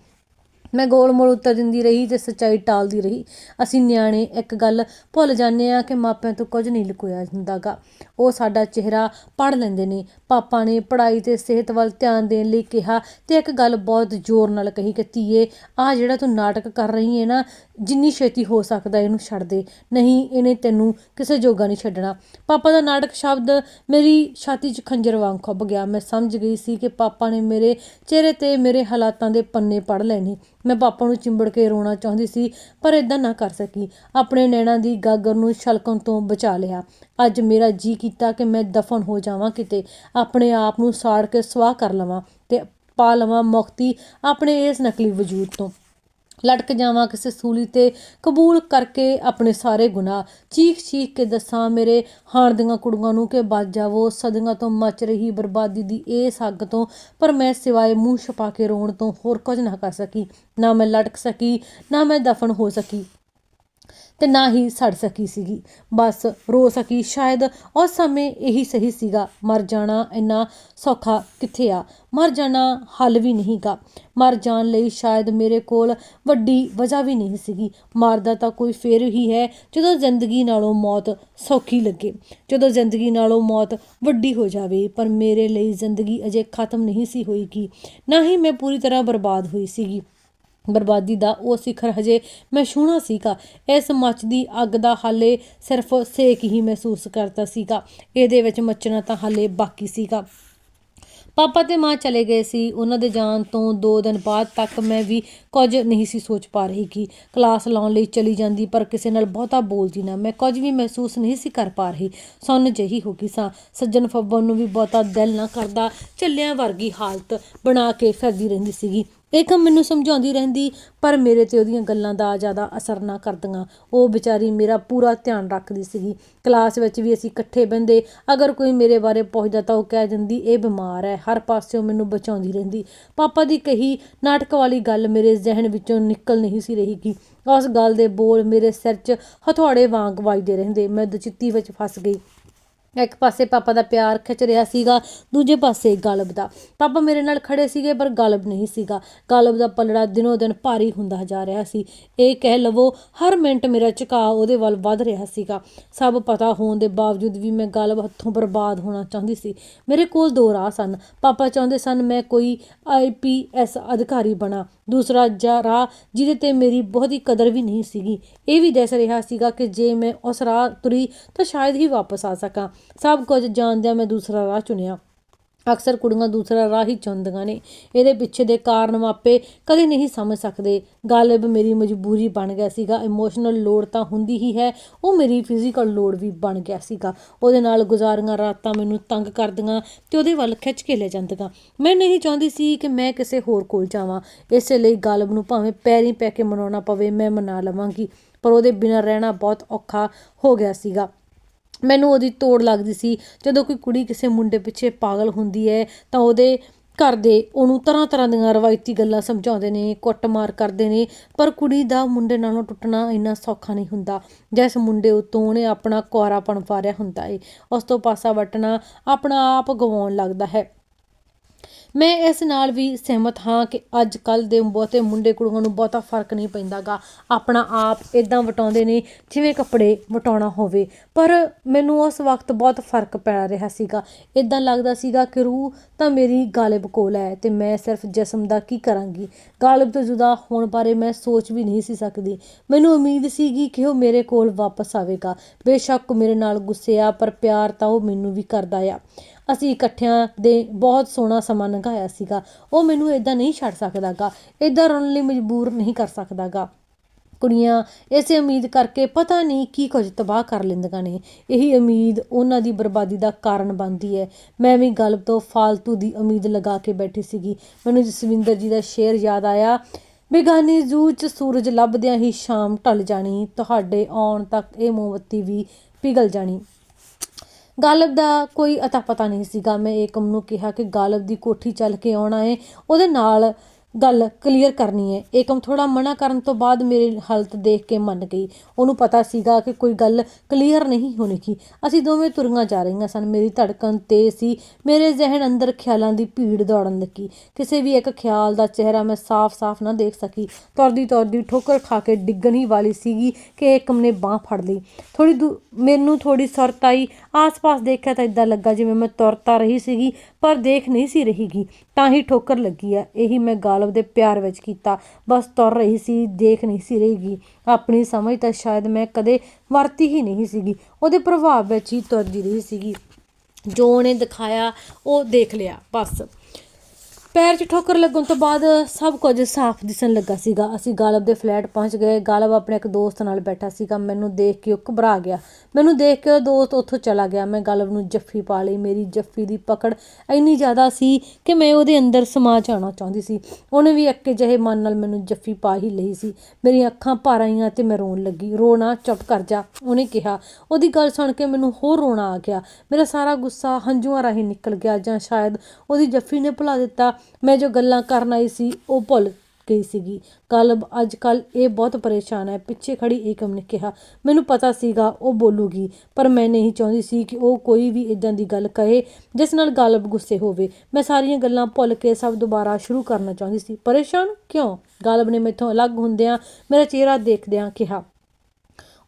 ਮੈਂ ਗੋਲ ਮੋਲ ਉੱਤਰ ਦਿੰਦੀ ਰਹੀ ਤੇ ਸੱਚਾਈ ਟਾਲਦੀ ਰਹੀ। ਅਸੀਂ ਨਿਆਣੇ ਇੱਕ ਗੱਲ ਭੁੱਲ ਜਾਂਦੇ ਆ ਕਿ ਮਾਪਿਆਂ ਤੋਂ ਕੁਝ ਨਹੀਂ ਲੁਕੋਇਆ ਹੁੰਦਾਗਾ ਉਹ ਸਾਡਾ ਚਿਹਰਾ ਪੜ ਲੈਂਦੇ ਨੇ। ਪਾਪਾ ਨੇ ਪੜ੍ਹਾਈ ਤੇ ਸਿਹਤ ਵੱਲ ਧਿਆਨ ਦੇਣ ਲਈ ਕਿਹਾ ਤੇ ਇੱਕ ਗੱਲ ਬਹੁਤ ਜ਼ੋਰ ਨਾਲ ਕਹੀ ਕਿ ਧੀਏ ਆ ਜਿਹੜਾ ਤੂੰ ਨਾਟਕ ਕਰ ਰਹੀ ਹੈ ਨਾ ਜਿੰਨੀ ਛੇਤੀ ਹੋ ਸਕਦਾ ਇਹਨੂੰ ਛੱਡ ਦੇ। ਨਹੀਂ, ਇਹਨੇ ਤੈਨੂੰ ਕਿਸੇ ਜੋਗਾ ਨਹੀਂ ਛੱਡਣਾ। ਪਾਪਾ ਦਾ ਨਾਟਕ ਸ਼ਬਦ, ਮੇਰੀ ਛਾਤੀ 'ਚ ਖੰਜਰ ਵਾਂਗ ਖੁੱਭ ਗਿਆ। ਮੈਂ ਸਮਝ ਗਈ ਸੀ ਕਿ ਪਾਪਾ ਨੇ ਮੇਰੇ ਚਿਹਰੇ ਤੇ ਮੇਰੇ ਹਾਲਾਤਾਂ ਦੇ ਪੰਨੇ ਪੜ ਲੈਣੇ। ਮੈਂ ਪਾਪਾ ਨੂੰ ਚਿੰਬੜ ਕੇ ਰੋਣਾ ਚਾਹੁੰਦੀ ਸੀ, ਪਰ ਇਦਾਂ ਨਾ ਕਰ ਸਕੀ। ਆਪਣੇ ਨੈਣਾਂ ਦੀ ਗਾਗਰ ਨੂੰ ਛਲਕਣ ਤੋਂ ਬਚਾ ਲਿਆ। ਅੱਜ ਮੇਰਾ ਜੀ ਕੀਤਾ ਕਿ ਮੈਂ ਦਫਨ ਹੋ ਜਾਵਾਂ ਕਿਤੇ। ਆਪਣੇ ਆਪ ਨੂੰ ਸਾੜ ਕੇ ਸਵਾਹ ਕਰ ਲਵਾਂ ਤੇ ਪਾ ਲਵਾਂ ਮੁਕਤੀ ਆਪਣੇ ਇਸ ਨਕਲੀ ਵਜੂਦ ਤੋਂ। ਲਟਕ ਜਾਵਾਂ ਕਿਸੇ ਸੂਲੀ ਤੇ, ਕਬੂਲ ਕਰਕੇ ਆਪਣੇ ਸਾਰੇ ਗੁਨਾਹ। ਚੀਖ ਚੀਖ ਕੇ ਦੱਸਾਂ ਮੇਰੇ ਹਾਣ ਦੀਆਂ ਕੁੜੀਆਂ ਨੂੰ ਕਿ ਬਚ ਜਾਵੋ, ਸਦੀਆਂ ਤੋਂ ਮਚ ਰਹੀ ਬਰਬਾਦੀ ਦੀ ਇਸ ਅੱਗ ਤੋਂ, ਪਰ ਮੈਂ ਸਿਵਾਏ ਮੂੰਹ ਛਪਾ ਕੇ ਰੋਣ ਤੋਂ ਹੋਰ ਕੁਝ ਨਾ ਕਰ ਸਕੀ। ਨਾ ਮੈਂ ਲਟਕ ਸਕੀ, ਨਾ ਮੈਂ ਦਫਨ ਹੋ ਸਕੀ। ਤੇ ਨਾ ਹੀ ਸੜ ਸਕੀ ਸੀਗੀ। ਬਸ ਰੋ ਸਕੀ। ਸ਼ਾਇਦ ਉਸ ਸਮੇਂ ਇਹੀ ਸਹੀ ਸੀਗਾ। ਮਰ ਜਾਣਾ ਇੰਨਾ ਸੌਖਾ ਕਿੱਥੇ ਆ? ਮਰ ਜਾਣਾ ਹੱਲ ਵੀ ਨਹੀਂਗਾ ਮਰ ਜਾਣ ਲਈ ਸ਼ਾਇਦ ਮੇਰੇ ਕੋਲ ਵੱਡੀ ਵਜ੍ਹਾ ਵੀ ਨਹੀਂ ਸੀਗੀ। ਮਰਦਾ ਤਾਂ ਕੋਈ ਫੇਰ ਹੀ ਹੈ। ਜਦੋਂ ਜ਼ਿੰਦਗੀ ਨਾਲੋਂ ਮੌਤ ਸੌਖੀ ਲੱਗੇ। ਜਦੋਂ ਜ਼ਿੰਦਗੀ ਨਾਲੋਂ ਮੌਤ ਵੱਡੀ ਹੋ ਜਾਵੇ। ਪਰ ਮੇਰੇ ਲਈ ਜ਼ਿੰਦਗੀ ਅਜੇ ਖਤਮ ਨਹੀਂ ਸੀ ਹੋਈ ਕਿ ਨਾ ਹੀ ਮੈਂ ਪੂਰੀ ਤਰ੍ਹਾਂ ਬਰਬਾਦ ਹੋਈ ਸੀਗੀ। ਬਰਬਾਦੀ ਦਾ ਉਹ ਸਿਖਰ ਹਜੇ ਮੈਂ ਛੂਣਾ ਸੀਗਾ। ਇਸ ਮੱਚਦੀ ਅੱਗ ਦਾ ਹਾਲੇ ਸਿਰਫ ਸੇਕ ਹੀ ਮਹਿਸੂਸ ਕਰਦਾ ਸੀਗਾ। ਇਹਦੇ ਵਿੱਚ ਮੱਚਣਾ ਤਾਂ ਹਾਲੇ ਬਾਕੀ ਸੀਗਾ। ਪਾਪਾ ਤੇ ਮਾਂ ਚਲੇ ਗਏ ਸੀ। ਉਹਨਾਂ ਦੇ ਜਾਣ ਤੋਂ 2 ਦਿਨ ਬਾਅਦ ਤੱਕ ਮੈਂ ਵੀ ਕੁਝ ਨਹੀਂ ਸੀ ਸੋਚ ਪਾ ਰਹੀ ਕਿ ਕਲਾਸ ਲਾਉਣ ਲਈ ਚਲੀ ਜਾਂਦੀ, ਪਰ ਕਿਸੇ ਨਾਲ ਬਹੁਤਾ ਬੋਲਦੀ ਨਾ। ਮੈਂ ਕੁਝ ਵੀ ਮਹਿਸੂਸ ਨਹੀਂ ਸੀ ਕਰ ਪਾ ਰਹੀ। ਸੁਣ ਜਹੀ ਹੋ ਗਈ ਸਾਂ। ਸੱਜਣ ਫੱਬਣ ਨੂੰ ਵੀ ਬਹੁਤਾ ਦਿਲ ਨਾ ਕਰਦਾ ਚੱਲਿਆਂ ਵਰਗੀ ਹਾਲਤ ਬਣਾ ਕੇ ਫਿਰਦੀ ਰਹਿੰਦੀ ਸੀਗੀ। ਏਕਮ ਮੈਨੂੰ ਸਮਝਾਉਂਦੀ ਰਹਿੰਦੀ, ਪਰ ਮੇਰੇ ਤੇ ਉਹਦੀਆਂ ਗੱਲਾਂ ਦਾ ਜ਼ਿਆਦਾ ਅਸਰ ਨਾ ਕਰਦੀਆਂ। ਉਹ ਵਿਚਾਰੀ ਮੇਰਾ ਪੂਰਾ ਧਿਆਨ ਰੱਖਦੀ ਸੀਗੀ। ਕਲਾਸ ਵਿੱਚ ਵੀ ਅਸੀਂ ਇਕੱਠੇ ਬਹਿੰਦੇ, ਅਗਰ ਕੋਈ ਮੇਰੇ ਬਾਰੇ ਪੁੱਛਦਾ ਤਾਂ ਉਹ ਕਹਿ ਦਿੰਦੀ, ਇਹ ਬਿਮਾਰ ਹੈ, ਹਰ ਪਾਸਿਓਂ ਮੈਨੂੰ ਬਚਾਉਂਦੀ ਰਹਿੰਦੀ। ਪਾਪਾ ਦੀ ਕਹੀ ਨਾਟਕ ਵਾਲੀ ਗੱਲ ਮੇਰੇ ਜ਼ਿਹਨ ਵਿੱਚੋਂ ਨਿਕਲ ਨਹੀਂ ਸੀ ਰਹੀ ਕਿ ਉਸ ਗੱਲ ਦੇ ਬੋਲ ਮੇਰੇ ਸਿਰ 'ਚ ਹਥੌੜੇ ਵਾਂਗ ਵੱਜਦੇ ਰਹਿੰਦੇ। ਮੈਂ ਦੁਚਿੱਤੀ ਵਿੱਚ ਫਸ ਗਈ। ਇੱਕ ਪਾਸੇ ਪਾਪਾ ਦਾ ਪਿਆਰ ਖਿੱਚ ਰਿਹਾ ਸੀਗਾ, ਦੂਜੇ ਪਾਸੇ ਗਲਬ ਦਾ। ਪਾਪਾ ਮੇਰੇ ਨਾਲ ਖੜੇ ਸੀਗੇ, ਪਰ ਗਾਲਬ ਨਹੀਂ ਸੀਗਾ। ਗਾਲਬ ਦਾ ਪਲੜਾ ਦਿਨੋ ਦਿਨ ਭਾਰੀ ਹੁੰਦਾ ਜਾ ਰਿਹਾ ਸੀ। ਇਹ ਕਹਿ ਲਵੋ, ਹਰ ਮਿੰਟ ਮੇਰਾ ਝੁਕਾਅ ਉਹਦੇ ਵੱਲ ਵੱਧ ਰਿਹਾ ਸੀਗਾ। ਸਭ ਪਤਾ ਹੋਣ ਦੇ ਬਾਵਜੂਦ ਵੀ ਮੈਂ ਗਲਬ ਹੱਥੋਂ ਬਰਬਾਦ ਹੋਣਾ ਚਾਹੁੰਦੀ ਸੀ। ਮੇਰੇ ਕੋਲ ਦੋ ਰਾਹ ਸਨ। ਪਾਪਾ ਚਾਹੁੰਦੇ ਸਨ ਮੈਂ ਕੋਈ ਆਈਪੀਐਸ ਅਧਿਕਾਰੀ ਬਣਾ। ਦੂਸਰਾ ਜਾ ਰਾਹ ਜਿਹਦੇ ਤੇ ਮੇਰੀ ਬਹੁਤੀ ਕਦਰ ਵੀ ਨਹੀਂ ਸੀਗੀ। ਇਹ ਵੀ ਦੱਸ ਰਿਹਾ ਸੀਗਾ ਕਿ ਜੇ ਮੈਂ ਉਸ ਰਾਹ ਤੁਰੀ ਤਾਂ ਸ਼ਾਇਦ ਹੀ ਵਾਪਸ ਆ ਸਕਾਂ। ਸਭ ਕੁਝ ਜਾਣਦਿਆਂ ਮੈਂ ਦੂਸਰਾ ਰਾਹ ਚੁਣਿਆ। ਅਕਸਰ ਕੁੜੀਆਂ ਦੂਸਰਾ ਰਾਹ ਹੀ ਚੁਣਦੀਆਂ ਨੇ। ਇਹਦੇ ਪਿੱਛੇ ਦੇ ਕਾਰਨ ਮਾਪੇ ਕਦੇ ਨਹੀਂ ਸਮਝ ਸਕਦੇ। ਗਾਲਿਬ ਮੇਰੀ ਮਜਬੂਰੀ ਬਣ ਗਿਆ ਸੀਗਾ। ਇਮੋਸ਼ਨਲ ਲੋੜ ਤਾਂ ਹੁੰਦੀ ਹੀ ਹੈ। ਉਹ ਮੇਰੀ ਫਿਜ਼ੀਕਲ ਲੋੜ ਵੀ ਬਣ ਗਿਆ ਸੀਗਾ। ਉਹਦੇ ਨਾਲ ਗੁਜ਼ਾਰੀਆਂ ਰਾਤਾਂ ਮੈਨੂੰ ਤੰਗ ਕਰਦੀਆਂ ਤੇ ਉਹਦੇ ਵੱਲ ਖਿੱਚ ਕੇ ਲੈ ਜਾਂਦੀਆਂ। ਮੈਂ ਨਹੀਂ ਚਾਹੁੰਦੀ ਸੀ ਕਿ ਮੈਂ ਕਿਸੇ ਹੋਰ ਕੋਲ ਜਾਵਾਂ। ਇਸੇ ਲਈ ਗਾਲਿਬ ਨੂੰ ਭਾਵੇਂ ਪੈਰੀਂ ਪੈ ਕੇ ਮਨਾਉਣਾ ਪਵੇ, ਮੈਂ ਮਨਾ ਲਵਾਂਗੀ। ਪਰ ਉਹਦੇ ਬਿਨਾਂ ਰਹਿਣਾ ਬਹੁਤ ਔਖਾ ਹੋ ਗਿਆ ਸੀਗਾ। ਮੈਨੂੰ ਉਹਦੀ ਤੋੜ ਲੱਗਦੀ ਸੀ। ਜਦੋਂ ਕੋਈ ਕੁੜੀ ਕਿਸੇ ਮੁੰਡੇ ਪਿੱਛੇ ਪਾਗਲ ਹੁੰਦੀ ਹੈ, ਤਾਂ ਉਹਦੇ ਘਰ ਦੇ ਉਹਨੂੰ ਤਰ੍ਹਾਂ ਤਰ੍ਹਾਂ ਦੀਆਂ ਰਵਾਇਤੀ ਗੱਲਾਂ ਸਮਝਾਉਂਦੇ ਨੇ, ਕੁੱਟਮਾਰ ਕਰਦੇ ਨੇ। ਪਰ ਕੁੜੀ ਦਾ ਮੁੰਡੇ ਨਾਲੋਂ ਟੁੱਟਣਾ ਇੰਨਾ ਸੌਖਾ ਨਹੀਂ ਹੁੰਦਾ। ਜਿਸ ਮੁੰਡੇ ਉਤੋਂ ਉਹਨੇ ਆਪਣਾ ਕੁਆਰਾਪਣ ਪਾਰਿਆ ਹੁੰਦਾ ਏ, ਉਸ ਤੋਂ ਪਾਸਾ ਵਟਣਾ ਆਪਣਾ ਆਪ ਗਵਾਉਣ ਲੱਗਦਾ ਹੈ। ਮੈਂ ਇਸ ਨਾਲ ਵੀ ਸਹਿਮਤ ਹਾਂ ਕਿ ਅੱਜ ਕੱਲ ਦੇ ਬਹੁਤੇ ਮੁੰਡੇ ਕੁੜੀਆਂ ਨੂੰ ਬਹੁਤਾ ਫ਼ਰਕ ਨਹੀਂ ਪੈਂਦਾਗਾ। ਆਪਣਾ ਆਪ ਇਦਾਂ ਵਟਾਉਂਦੇ ਨੇ ਜਿਵੇਂ ਕੱਪੜੇ ਵਟਾਉਣਾ ਹੋਵੇ। ਪਰ ਮੈਨੂੰ ਉਸ ਵਕਤ ਬਹੁਤ ਫ਼ਰਕ ਪੈ ਰਿਹਾ ਸੀਗਾ। ਇਦਾਂ ਲੱਗਦਾ ਸੀਗਾ ਕਿ ਰੂਹ ਤਾਂ ਮੇਰੀ ਗਾਲਿਬ ਕੋਲ ਹੈ ਤੇ ਮੈਂ ਸਿਰਫ ਜਿਸਮ ਦਾ ਕੀ ਕਰਾਂਗੀ? ਗਾਲਿਬ ਤੋਂ ਜੁਦਾ ਹੋਣ ਬਾਰੇ ਮੈਂ ਸੋਚ ਵੀ ਨਹੀਂ ਸੀ ਸਕਦੀ। ਮੈਨੂੰ ਉਮੀਦ ਸੀਗੀ ਕਿ ਉਹ ਮੇਰੇ ਕੋਲ ਵਾਪਸ ਆਵੇਗਾ। ਬੇਸ਼ੱਕ ਮੇਰੇ ਨਾਲ ਗੁੱਸੇ ਆ, ਪਰ ਪਿਆਰ ਤਾਂ ਉਹ ਮੈਨੂੰ ਵੀ ਕਰਦਾ ਆ। ਅਸੀਂ ਇਕੱਠਿਆਂ ਦੇ ਬਹੁਤ ਸੋਹਣਾ ਸਮਾਂ ਲੰਘਾਇਆ ਸੀਗਾ। ਉਹ ਮੈਨੂੰ ਇਦਾਂ ਨਹੀਂ ਛੱਡ ਸਕਦਾਗਾ। ਇਦਾਂ ਰੋਣ ਲਈ ਮਜਬੂਰ ਨਹੀਂ ਕਰ ਸਕਦਾਗਾ। ਕੁੜੀਆਂ, ਇਸੇ ਉਮੀਦ ਕਰਕੇ ਪਤਾ ਨਹੀਂ ਕੀ ਕੁਝ ਤਬਾਹ ਕਰ ਲੈਂਦੀਆਂ ਨੇ। ਇਹੀ ਉਮੀਦ ਉਹਨਾਂ ਦੀ ਬਰਬਾਦੀ ਦਾ ਕਾਰਨ ਬਣਦੀ ਹੈ। ਮੈਂ ਵੀ ਗਲਬ ਤੋਂ ਫਾਲਤੂ ਦੀ ਉਮੀਦ ਲਗਾ ਕੇ ਬੈਠੀ ਸੀਗੀ। ਮੈਨੂੰ ਜਸਵਿੰਦਰ ਜੀ ਦਾ ਸ਼ੇਰ ਯਾਦ ਆਇਆ, ਬੇਗਾਨੀ ਜ਼ੂ ਚ ਸੂਰਜ ਲੱਭਦਿਆਂ ਹੀ ਸ਼ਾਮ ਢਲ ਜਾਣੀ, ਤੁਹਾਡੇ ਆਉਣ ਤੱਕ ਇਹ ਮੋਮਬੱਤੀ ਵੀ ਪਿਘਲ ਜਾਣੀ। ਗਾਲਬ ਦਾ ਕੋਈ ਅਤਾ ਪਤਾ ਨਹੀਂ ਸੀਗਾ। ਮੈਂ ਏਕਮ ਨੂੰ ਕਿਹਾ ਕਿ ਗਾਲਬ ਦੀ ਕੋਠੀ ਚੱਲ ਕੇ ਆਉਣਾ ਹੈ ਉਹਦੇ ਨਾਲ ਗੱਲ ਕਲੀਅਰ ਕਰਨੀ ਹੈ। ਏਕਮ ਥੋੜਾ ਮਨਾ ਕਰਨ ਤੋਂ ਬਾਅਦ ਮੇਰੀ ਹਾਲਤ ਦੇਖ ਕੇ ਮੰਨ ਗਈ। ਉਹਨੂੰ ਪਤਾ ਸੀਗਾ ਕਿ ਕੋਈ ਗੱਲ ਕਲੀਅਰ ਨਹੀਂ ਹੋਣੀ ਅਸੀਂ ਦੋਵੇਂ ਤੁਰੀਆਂ ਜਾ ਰਹੀਆਂ ਸਨ। ਮੇਰੀ ਧੜਕਣ ਤੇਜ਼ ਸੀ। ਮੇਰੇ ਜ਼ਿਹਨ ਅੰਦਰ ਖਿਆਲਾਂ ਦੀ ਭੀੜ ਦੌੜਨ ਲੱਗੀ। ਕਿਸੇ ਵੀ ਇੱਕ ਖਿਆਲ ਦਾ ਚਿਹਰਾ ਮੈਂ ਸਾਫ਼-ਸਾਫ਼ ਨਾ ਦੇਖ ਸਕੀ। ਤੁਰਦੀ ਤੁਰਦੀ ਠੋਕਰ ਖਾ ਕੇ ਡਿੱਗਣ ਹੀ ਵਾਲੀ ਸੀਗੀ ਕਿ ਏਕਮ ਨੇ ਬਾਹ ਫੜ ਲਈ। ਥੋੜੀ ਮੈਨੂੰ ਥੋੜੀ ਸੁਰਤ ਆਈ। ਆਸ-ਪਾਸ ਦੇਖਿਆ ਤਾਂ ਇਦਾਂ ਲੱਗਾ ਜਿਵੇਂ ਮੈਂ ਤੁਰਤਾ ਰਹੀ ਸੀਗੀ, ਪਰ ਦੇਖ ਨਹੀਂ ਸੀ ਰਹੀਗੀ। ਤਾਂ ਹੀ ਠੋਕਰ ਲੱਗੀ ਆ। ਇਹੀ ਮੈਂ ਗਾ ਗਾਲਬ ਦੇ ਪਿਆਰ ਵਿੱਚ ਕੀਤਾ। ਬਸ ਤੁਰ ਰਹੀ ਸੀ, ਦੇਖ ਨਹੀਂ ਸੀ ਰਹੀਗੀ ਆਪਣੀ ਸਮਝ ਤਾਂ ਸ਼ਾਇਦ ਮੈਂ ਕਦੇ ਵਰਤੀ ਹੀ ਨਹੀਂ ਸੀਗੀ। ਉਹਦੇ ਪ੍ਰਭਾਵ ਵਿੱਚ ਹੀ ਤੁਰਦੀ ਰਹੀ ਸੀਗੀ। ਜੋ ਉਹਨੇ ਦਿਖਾਇਆ, ਉਹ ਦੇਖ ਲਿਆ। ਬਸ ਪੈਰ 'ਚ ਠੋਕਰ ਲੱਗਣ ਤੋਂ ਬਾਅਦ ਸਭ ਕੁਝ ਸਾਫ਼ ਦਿਸਣ ਲੱਗਾ ਸੀਗਾ। ਅਸੀਂ ਗਾਲਬ ਦੇ ਫਲੈਟ ਪਹੁੰਚ ਗਏ। ਗਾਲਬ ਆਪਣੇ ਇੱਕ ਦੋਸਤ ਨਾਲ ਬੈਠਾ ਸੀਗਾ। ਮੈਨੂੰ ਦੇਖ ਕੇ ਉਹ ਘਬਰਾ ਗਿਆ। ਮੈਨੂੰ ਦੇਖ ਕੇ ਉਹ ਦੋਸਤ ਉੱਥੋਂ ਚਲਾ ਗਿਆ। ਮੈਂ ਗਾਲਬ ਨੂੰ ਜੱਫੀ ਪਾ ਲਈ। ਮੇਰੀ ਜੱਫੀ ਦੀ ਪਕੜ ਇੰਨੀ ਜ਼ਿਆਦਾ ਸੀ ਕਿ ਮੈਂ ਉਹਦੇ ਅੰਦਰ ਸਮਾ ਜਾਣਾ ਚਾਹੁੰਦੀ ਸੀ। ਉਹਨੇ ਵੀ ਅੱਕੇ ਜਿਹੇ ਮਨ ਨਾਲ ਮੈਨੂੰ ਜੱਫੀ ਪਾ ਹੀ ਲਈ ਸੀ। ਮੇਰੀਆਂ ਅੱਖਾਂ ਭਰ ਆਈਆਂ ਤੇ ਮੈਂ ਰੋਣ ਲੱਗੀ। ਰੋਣਾ, ਚੁੱਪ ਕਰ ਜਾ, ਉਹਨੇ ਕਿਹਾ। ਉਹਦੀ ਗੱਲ ਸੁਣ ਕੇ ਮੈਨੂੰ ਹੋਰ ਰੋਣਾ ਆ ਗਿਆ। ਮੇਰਾ ਸਾਰਾ ਗੁੱਸਾ ਹੰਝੂਆਂ ਰਾਹੀਂ ਨਿਕਲ ਗਿਆ ਜਾਂ ਸ਼ਾਇਦ ਉਹਦੀ ਜੱਫੀ ਨੇ ਭੁਲਾ ਦਿੱਤਾ। ਮੈਂ ਜੋ ਗੱਲਾਂ ਕਰਨ ਆਈ ਸੀ, ਉਹ ਭੁੱਲ ਗਈ ਸੀਗੀ। ਕਲਬ, ਅੱਜ ਕੱਲ ਇਹ ਬਹੁਤ ਪਰੇਸ਼ਾਨ ਹੈ। ਪਿੱਛੇ ਖੜੀ ਏਕਮ ਨੇ ਕਿਹਾ। ਮੈਨੂੰ ਪਤਾ ਸੀਗਾ, ਉਹ ਬੋਲੂਗੀ। ਪਰ ਮੈਂ ਨਹੀਂ ਚਾਹੁੰਦੀ ਸੀ ਕਿ ਉਹ ਕੋਈ ਵੀ ਇਦਾਂ ਦੀ ਗੱਲ ਕਹੇ, ਜਿਸ ਨਾਲ ਗਾਲਬ ਗੁੱਸੇ ਹੋਵੇ। ਮੈਂ ਸਾਰੀਆਂ ਗੱਲਾਂ ਭੁੱਲ ਕੇ ਸਭ ਦੁਬਾਰਾ ਸ਼ੁਰੂ ਕਰਨਾ ਚਾਹੁੰਦੀ ਸੀ। ਪਰੇਸ਼ਾਨ ਕਿਉਂ? ਗਾਲਬ ਨੇ ਮੈਥੋਂ ਅਲੱਗ ਹੁੰਦਿਆਂ ਮੇਰਾ ਚਿਹਰਾ ਦੇਖਦਿਆਂ ਕਿਹਾ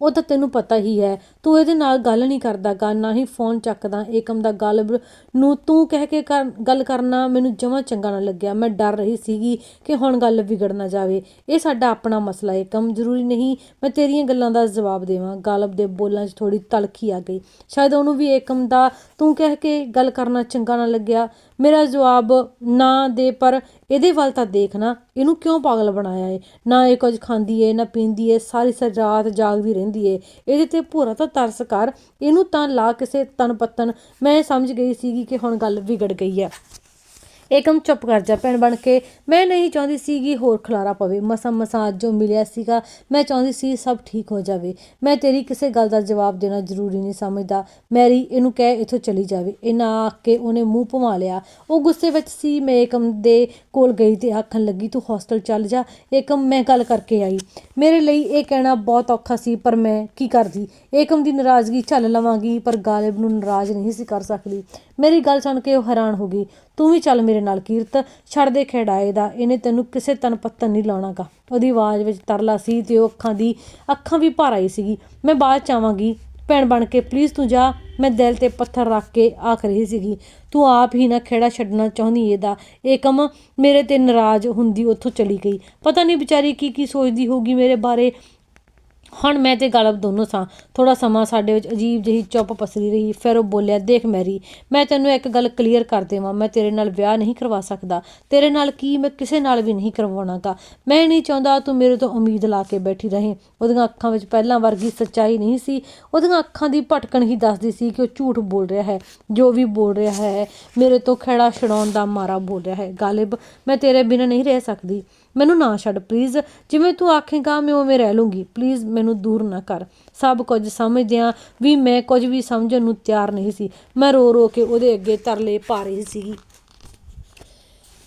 ਉਹ ਤਾਂ ਤੈਨੂੰ ਪਤਾ ਹੀ ਹੈ। ਤੂੰ ਇਹਦੇ ਨਾਲ ਗੱਲ ਨਹੀਂ ਕਰਦਾ ਗਾ, ਨਾ ਹੀ ਫੋਨ ਚੱਕਦਾ। ਏਕਮ ਦਾ ਗਾਲਬ ਨੂੰ ਤੂੰ ਕਹਿ ਕੇ ਗੱਲ ਕਰਨਾ ਮੈਨੂੰ ਜਮਾਂ ਚੰਗਾ ਨਾ ਲੱਗਿਆ। ਮੈਂ ਡਰ ਰਹੀ ਸੀਗੀ ਕਿ ਹੁਣ ਗੱਲ ਵਿਗੜ ਨਾ ਜਾਵੇ। ਇਹ ਸਾਡਾ ਆਪਣਾ ਮਸਲਾ ਹੈ। ਕਮ ਜ਼ਰੂਰੀ ਨਹੀਂ, ਮੈਂ ਤੇਰੀਆਂ ਗੱਲਾਂ ਦਾ ਜਵਾਬ ਦੇਵਾਂ। ਗਾਲਬ ਦੇ ਬੋਲਾਂ 'ਚ ਥੋੜੀ ਤਲਖੀ ਆ ਗਈ। ਸ਼ਾਇਦ ਉਹਨੂੰ ਵੀ ਏਕਮ ਦਾ ਤੂੰ ਕਹਿ ਕੇ ਗੱਲ ਕਰਨਾ ਚੰਗਾ ਨਾ ਲੱਗਿਆ। ਮੇਰਾ ਜਵਾਬ ਨਾ ਦੇ, ਪਰ ਇਹਦੇ ਵੱਲ ਤਾਂ ਦੇਖਣਾ, ਇਹਨੂੰ ਕਿਉਂ ਪਾਗਲ ਬਣਾਇਆ ਏ? ਨਾ ਇਹ ਕੁਝ ਖਾਂਦੀ ਏ, ਨਾ ਪੀਂਦੀ ਏ, ਸਾਰੀ ਸਾਰੀ ਰਾਤ ਜਾਗਦੀ ਰਹਿੰਦੀ ਏ। ਇਹਦੇ ਤੇ ਭੂਰਾ ਤਾਂ ਤਰਸ ਕਰ, ਇਹਨੂੰ ਤਾਂ ਲਾ ਕਿਸੇ ਤਨ ਪੱਤਨ ਮੈਂ ਸਮਝ ਗਈ ਸੀਗੀ ਕਿ ਹੁਣ ਗੱਲ ਵਿਗੜ ਗਈ ਹੈ ਏਕਮ ਚੁੱਪ ਕਰ ਜਾ ਭੈਣ ਬਣ ਕੇ। ਮੈਂ ਨਹੀਂ ਚਾਹੁੰਦੀ ਸੀ ਕਿ ਹੋਰ ਖਲਾਰਾ ਪਵੇ। ਮਸਾ ਮਸਾ ਜੋ ਮਿਲਿਆ ਸੀਗਾ, ਮੈਂ ਚਾਹੁੰਦੀ ਸੀ ਸਭ ਠੀਕ ਹੋ ਜਾਵੇ। ਮੈਂ ਤੇਰੀ ਕਿਸੇ ਗੱਲ ਦਾ ਜਵਾਬ ਦੇਣਾ ਜ਼ਰੂਰੀ ਨਹੀਂ ਸਮਝਦਾ। ਮੈਰੀ, ਇਹਨੂੰ ਕਹਿ ਇੱਥੋਂ ਚਲੀ ਜਾਵੇ। ਇਹਨਾਂ ਆਖ ਕੇ ਉਹਨੇ ਮੂੰਹ ਭਵਾ ਲਿਆ। ਉਹ ਗੁੱਸੇ ਵਿੱਚ ਸੀ, ਮੈਂ ਏਕਮ ਦੇ ਕੋਲ ਗਈ ਤੇ ਆਖਣ ਲੱਗੀ, ਤੂੰ ਹੋਸਟਲ ਚੱਲ ਜਾ। ਏਕਮ ਮੈਂ ਗੱਲ ਕਰਕੇ ਆਈ। ਮੇਰੇ ਲਈ ਇਹ ਕਹਿਣਾ ਬਹੁਤ ਔਖਾ ਸੀ, ਪਰ ਮੈਂ ਕੀ ਕਰਦੀ? ਏਕਮ ਦੀ ਨਾਰਾਜ਼ਗੀ ਝੱਲ ਲਵਾਂਗੀ, ਪਰ ਗਾਲਿਬ ਨੂੰ ਨਾਰਾਜ਼ ਨਹੀਂ ਸੀ ਕਰ ਸਕਦੀ। ਮੇਰੀ ਗੱਲ ਸੁਣ ਕੇ ਉਹ ਹੈਰਾਨ ਹੋ ਗਈ। ਤੂੰ ਵੀ ਚੱਲ ਮੇਰੇ ਨਾਲ ਕੀਰਤ ਛੱਡ ਦੇ ਖੇਡਾਏ ਦਾ, ਇਹਨੇ ਤੈਨੂੰ ਕਿਸੇ ਤਨ ਪੱਤਨ ਨਹੀਂ ਲਾਉਣਾਗਾ। ਉਹਦੀ ਆਵਾਜ਼ ਵਿੱਚ ਤਰਲਾ ਸੀ ਤੇ ਉਹ ਅੱਖਾਂ ਦੀ, ਅੱਖਾਂ ਵੀ ਭਰ ਆਈ ਸੀਗੀ। ਮੈਂ ਬਾਅਦ ਚ ਆਵਾਂਗੀ। ਭੈਣ ਬਣ ਕੇ ਪਲੀਜ਼ ਤੂੰ ਜਾ। ਮੈਂ ਦਿਲ ਤੇ ਪੱਥਰ ਰੱਖ ਕੇ ਆਖ ਰਹੀ ਸੀਗੀ। ਤੂੰ ਆਪ ਹੀ ਨਾ ਖੇੜਾ ਛੱਡਣਾ ਚਾਹੁੰਦੀ ਇਹਦਾ। ਇਹ ਕੰਮ ਮੇਰੇ ਤੇ ਨਾਰਾਜ਼ ਹੁੰਦੀ ਉੱਥੋਂ ਚਲੀ ਗਈ। ਪਤਾ ਨਹੀਂ ਵਿਚਾਰੀ ਕੀ ਕੀ ਸੋਚਦੀ ਹੋਊਗੀ ਮੇਰੇ ਬਾਰੇ। ਹੁਣ ਮੈਂ ਤੇ ਗਲਬ ਦੋਨੋਂ ਸਾਂ। ਥੋੜਾ ਸਮਾਂ ਸਾਡੇ ਵਿੱਚ ਅਜੀਬ ਜਿਹੀ ਚੁੱਪ ਪਸਰੀ ਰਹੀ। ਫਿਰ ਉਹ ਬੋਲਿਆ, ਦੇਖ ਮੈਰੀ, ਮੈਂ ਤੈਨੂੰ ਇੱਕ ਗੱਲ ਕਲੀਅਰ ਕਰ ਦੇਵਾਂ। ਮੈਂ ਤੇਰੇ ਨਾਲ ਵਿਆਹ ਨਹੀਂ ਕਰਵਾ ਸਕਦਾ। ਤੇਰੇ ਨਾਲ ਕੀ ਮੈਂ ਕਿਸੇ ਨਾਲ ਵੀ ਨਹੀਂ ਕਰਵਾਉਣਾਗਾ। ਮੈਂ ਨਹੀਂ ਚਾਹੁੰਦਾ ਤੂੰ ਮੇਰੇ ਤੋਂ ਉਮੀਦ ਲਾ ਕੇ ਬੈਠੀ ਰਹੇ। ਉਹਦੀਆਂ ਅੱਖਾਂ ਵਿੱਚ ਪਹਿਲਾਂ ਵਰਗੀ ਸੱਚਾਈ ਨਹੀਂ ਸੀ। ਉਹਦੀਆਂ ਅੱਖਾਂ ਦੀ ਭਟਕਣ ਹੀ ਦੱਸਦੀ ਸੀ ਕਿ ਉਹ ਝੂਠ ਬੋਲ ਰਿਹਾ ਹੈ। ਜੋ ਵੀ ਬੋਲ ਰਿਹਾ ਹੈ, ਮੇਰੇ ਤੋਂ ਖੇੜਾ ਛਡਾਉਣ ਦਾ ਮਾਰਾ ਬੋਲ ਰਿਹਾ ਹੈ। ਗਾਲਿਬ, ਮੈਂ ਤੇਰੇ ਬਿਨਾਂ ਨਹੀਂ ਰਹਿ ਸਕਦੀ। ਮੈਨੂੰ ਨਾ ਛੱਡ ਪਲੀਜ਼ ਜਿਵੇਂ ਤੂੰ ਆਖੇਂਗਾ, ਮੈਂ ਉਵੇਂ ਰਹਿ ਲੂੰਗੀ। ਪਲੀਜ਼ ਮੈਨੂੰ ਦੂਰ ਨਾ ਕਰ। ਸਭ ਕੁਝ ਸਮਝਦਿਆਂ ਵੀ ਮੈਂ ਕੁਝ ਵੀ ਸਮਝਣ ਨੂੰ ਤਿਆਰ ਨਹੀਂ ਸੀ। ਮੈਂ ਰੋ ਰੋ ਕੇ ਉਹਦੇ ਅੱਗੇ ਤਰਲੇ ਪਾ ਰਹੀ ਸੀਗੀ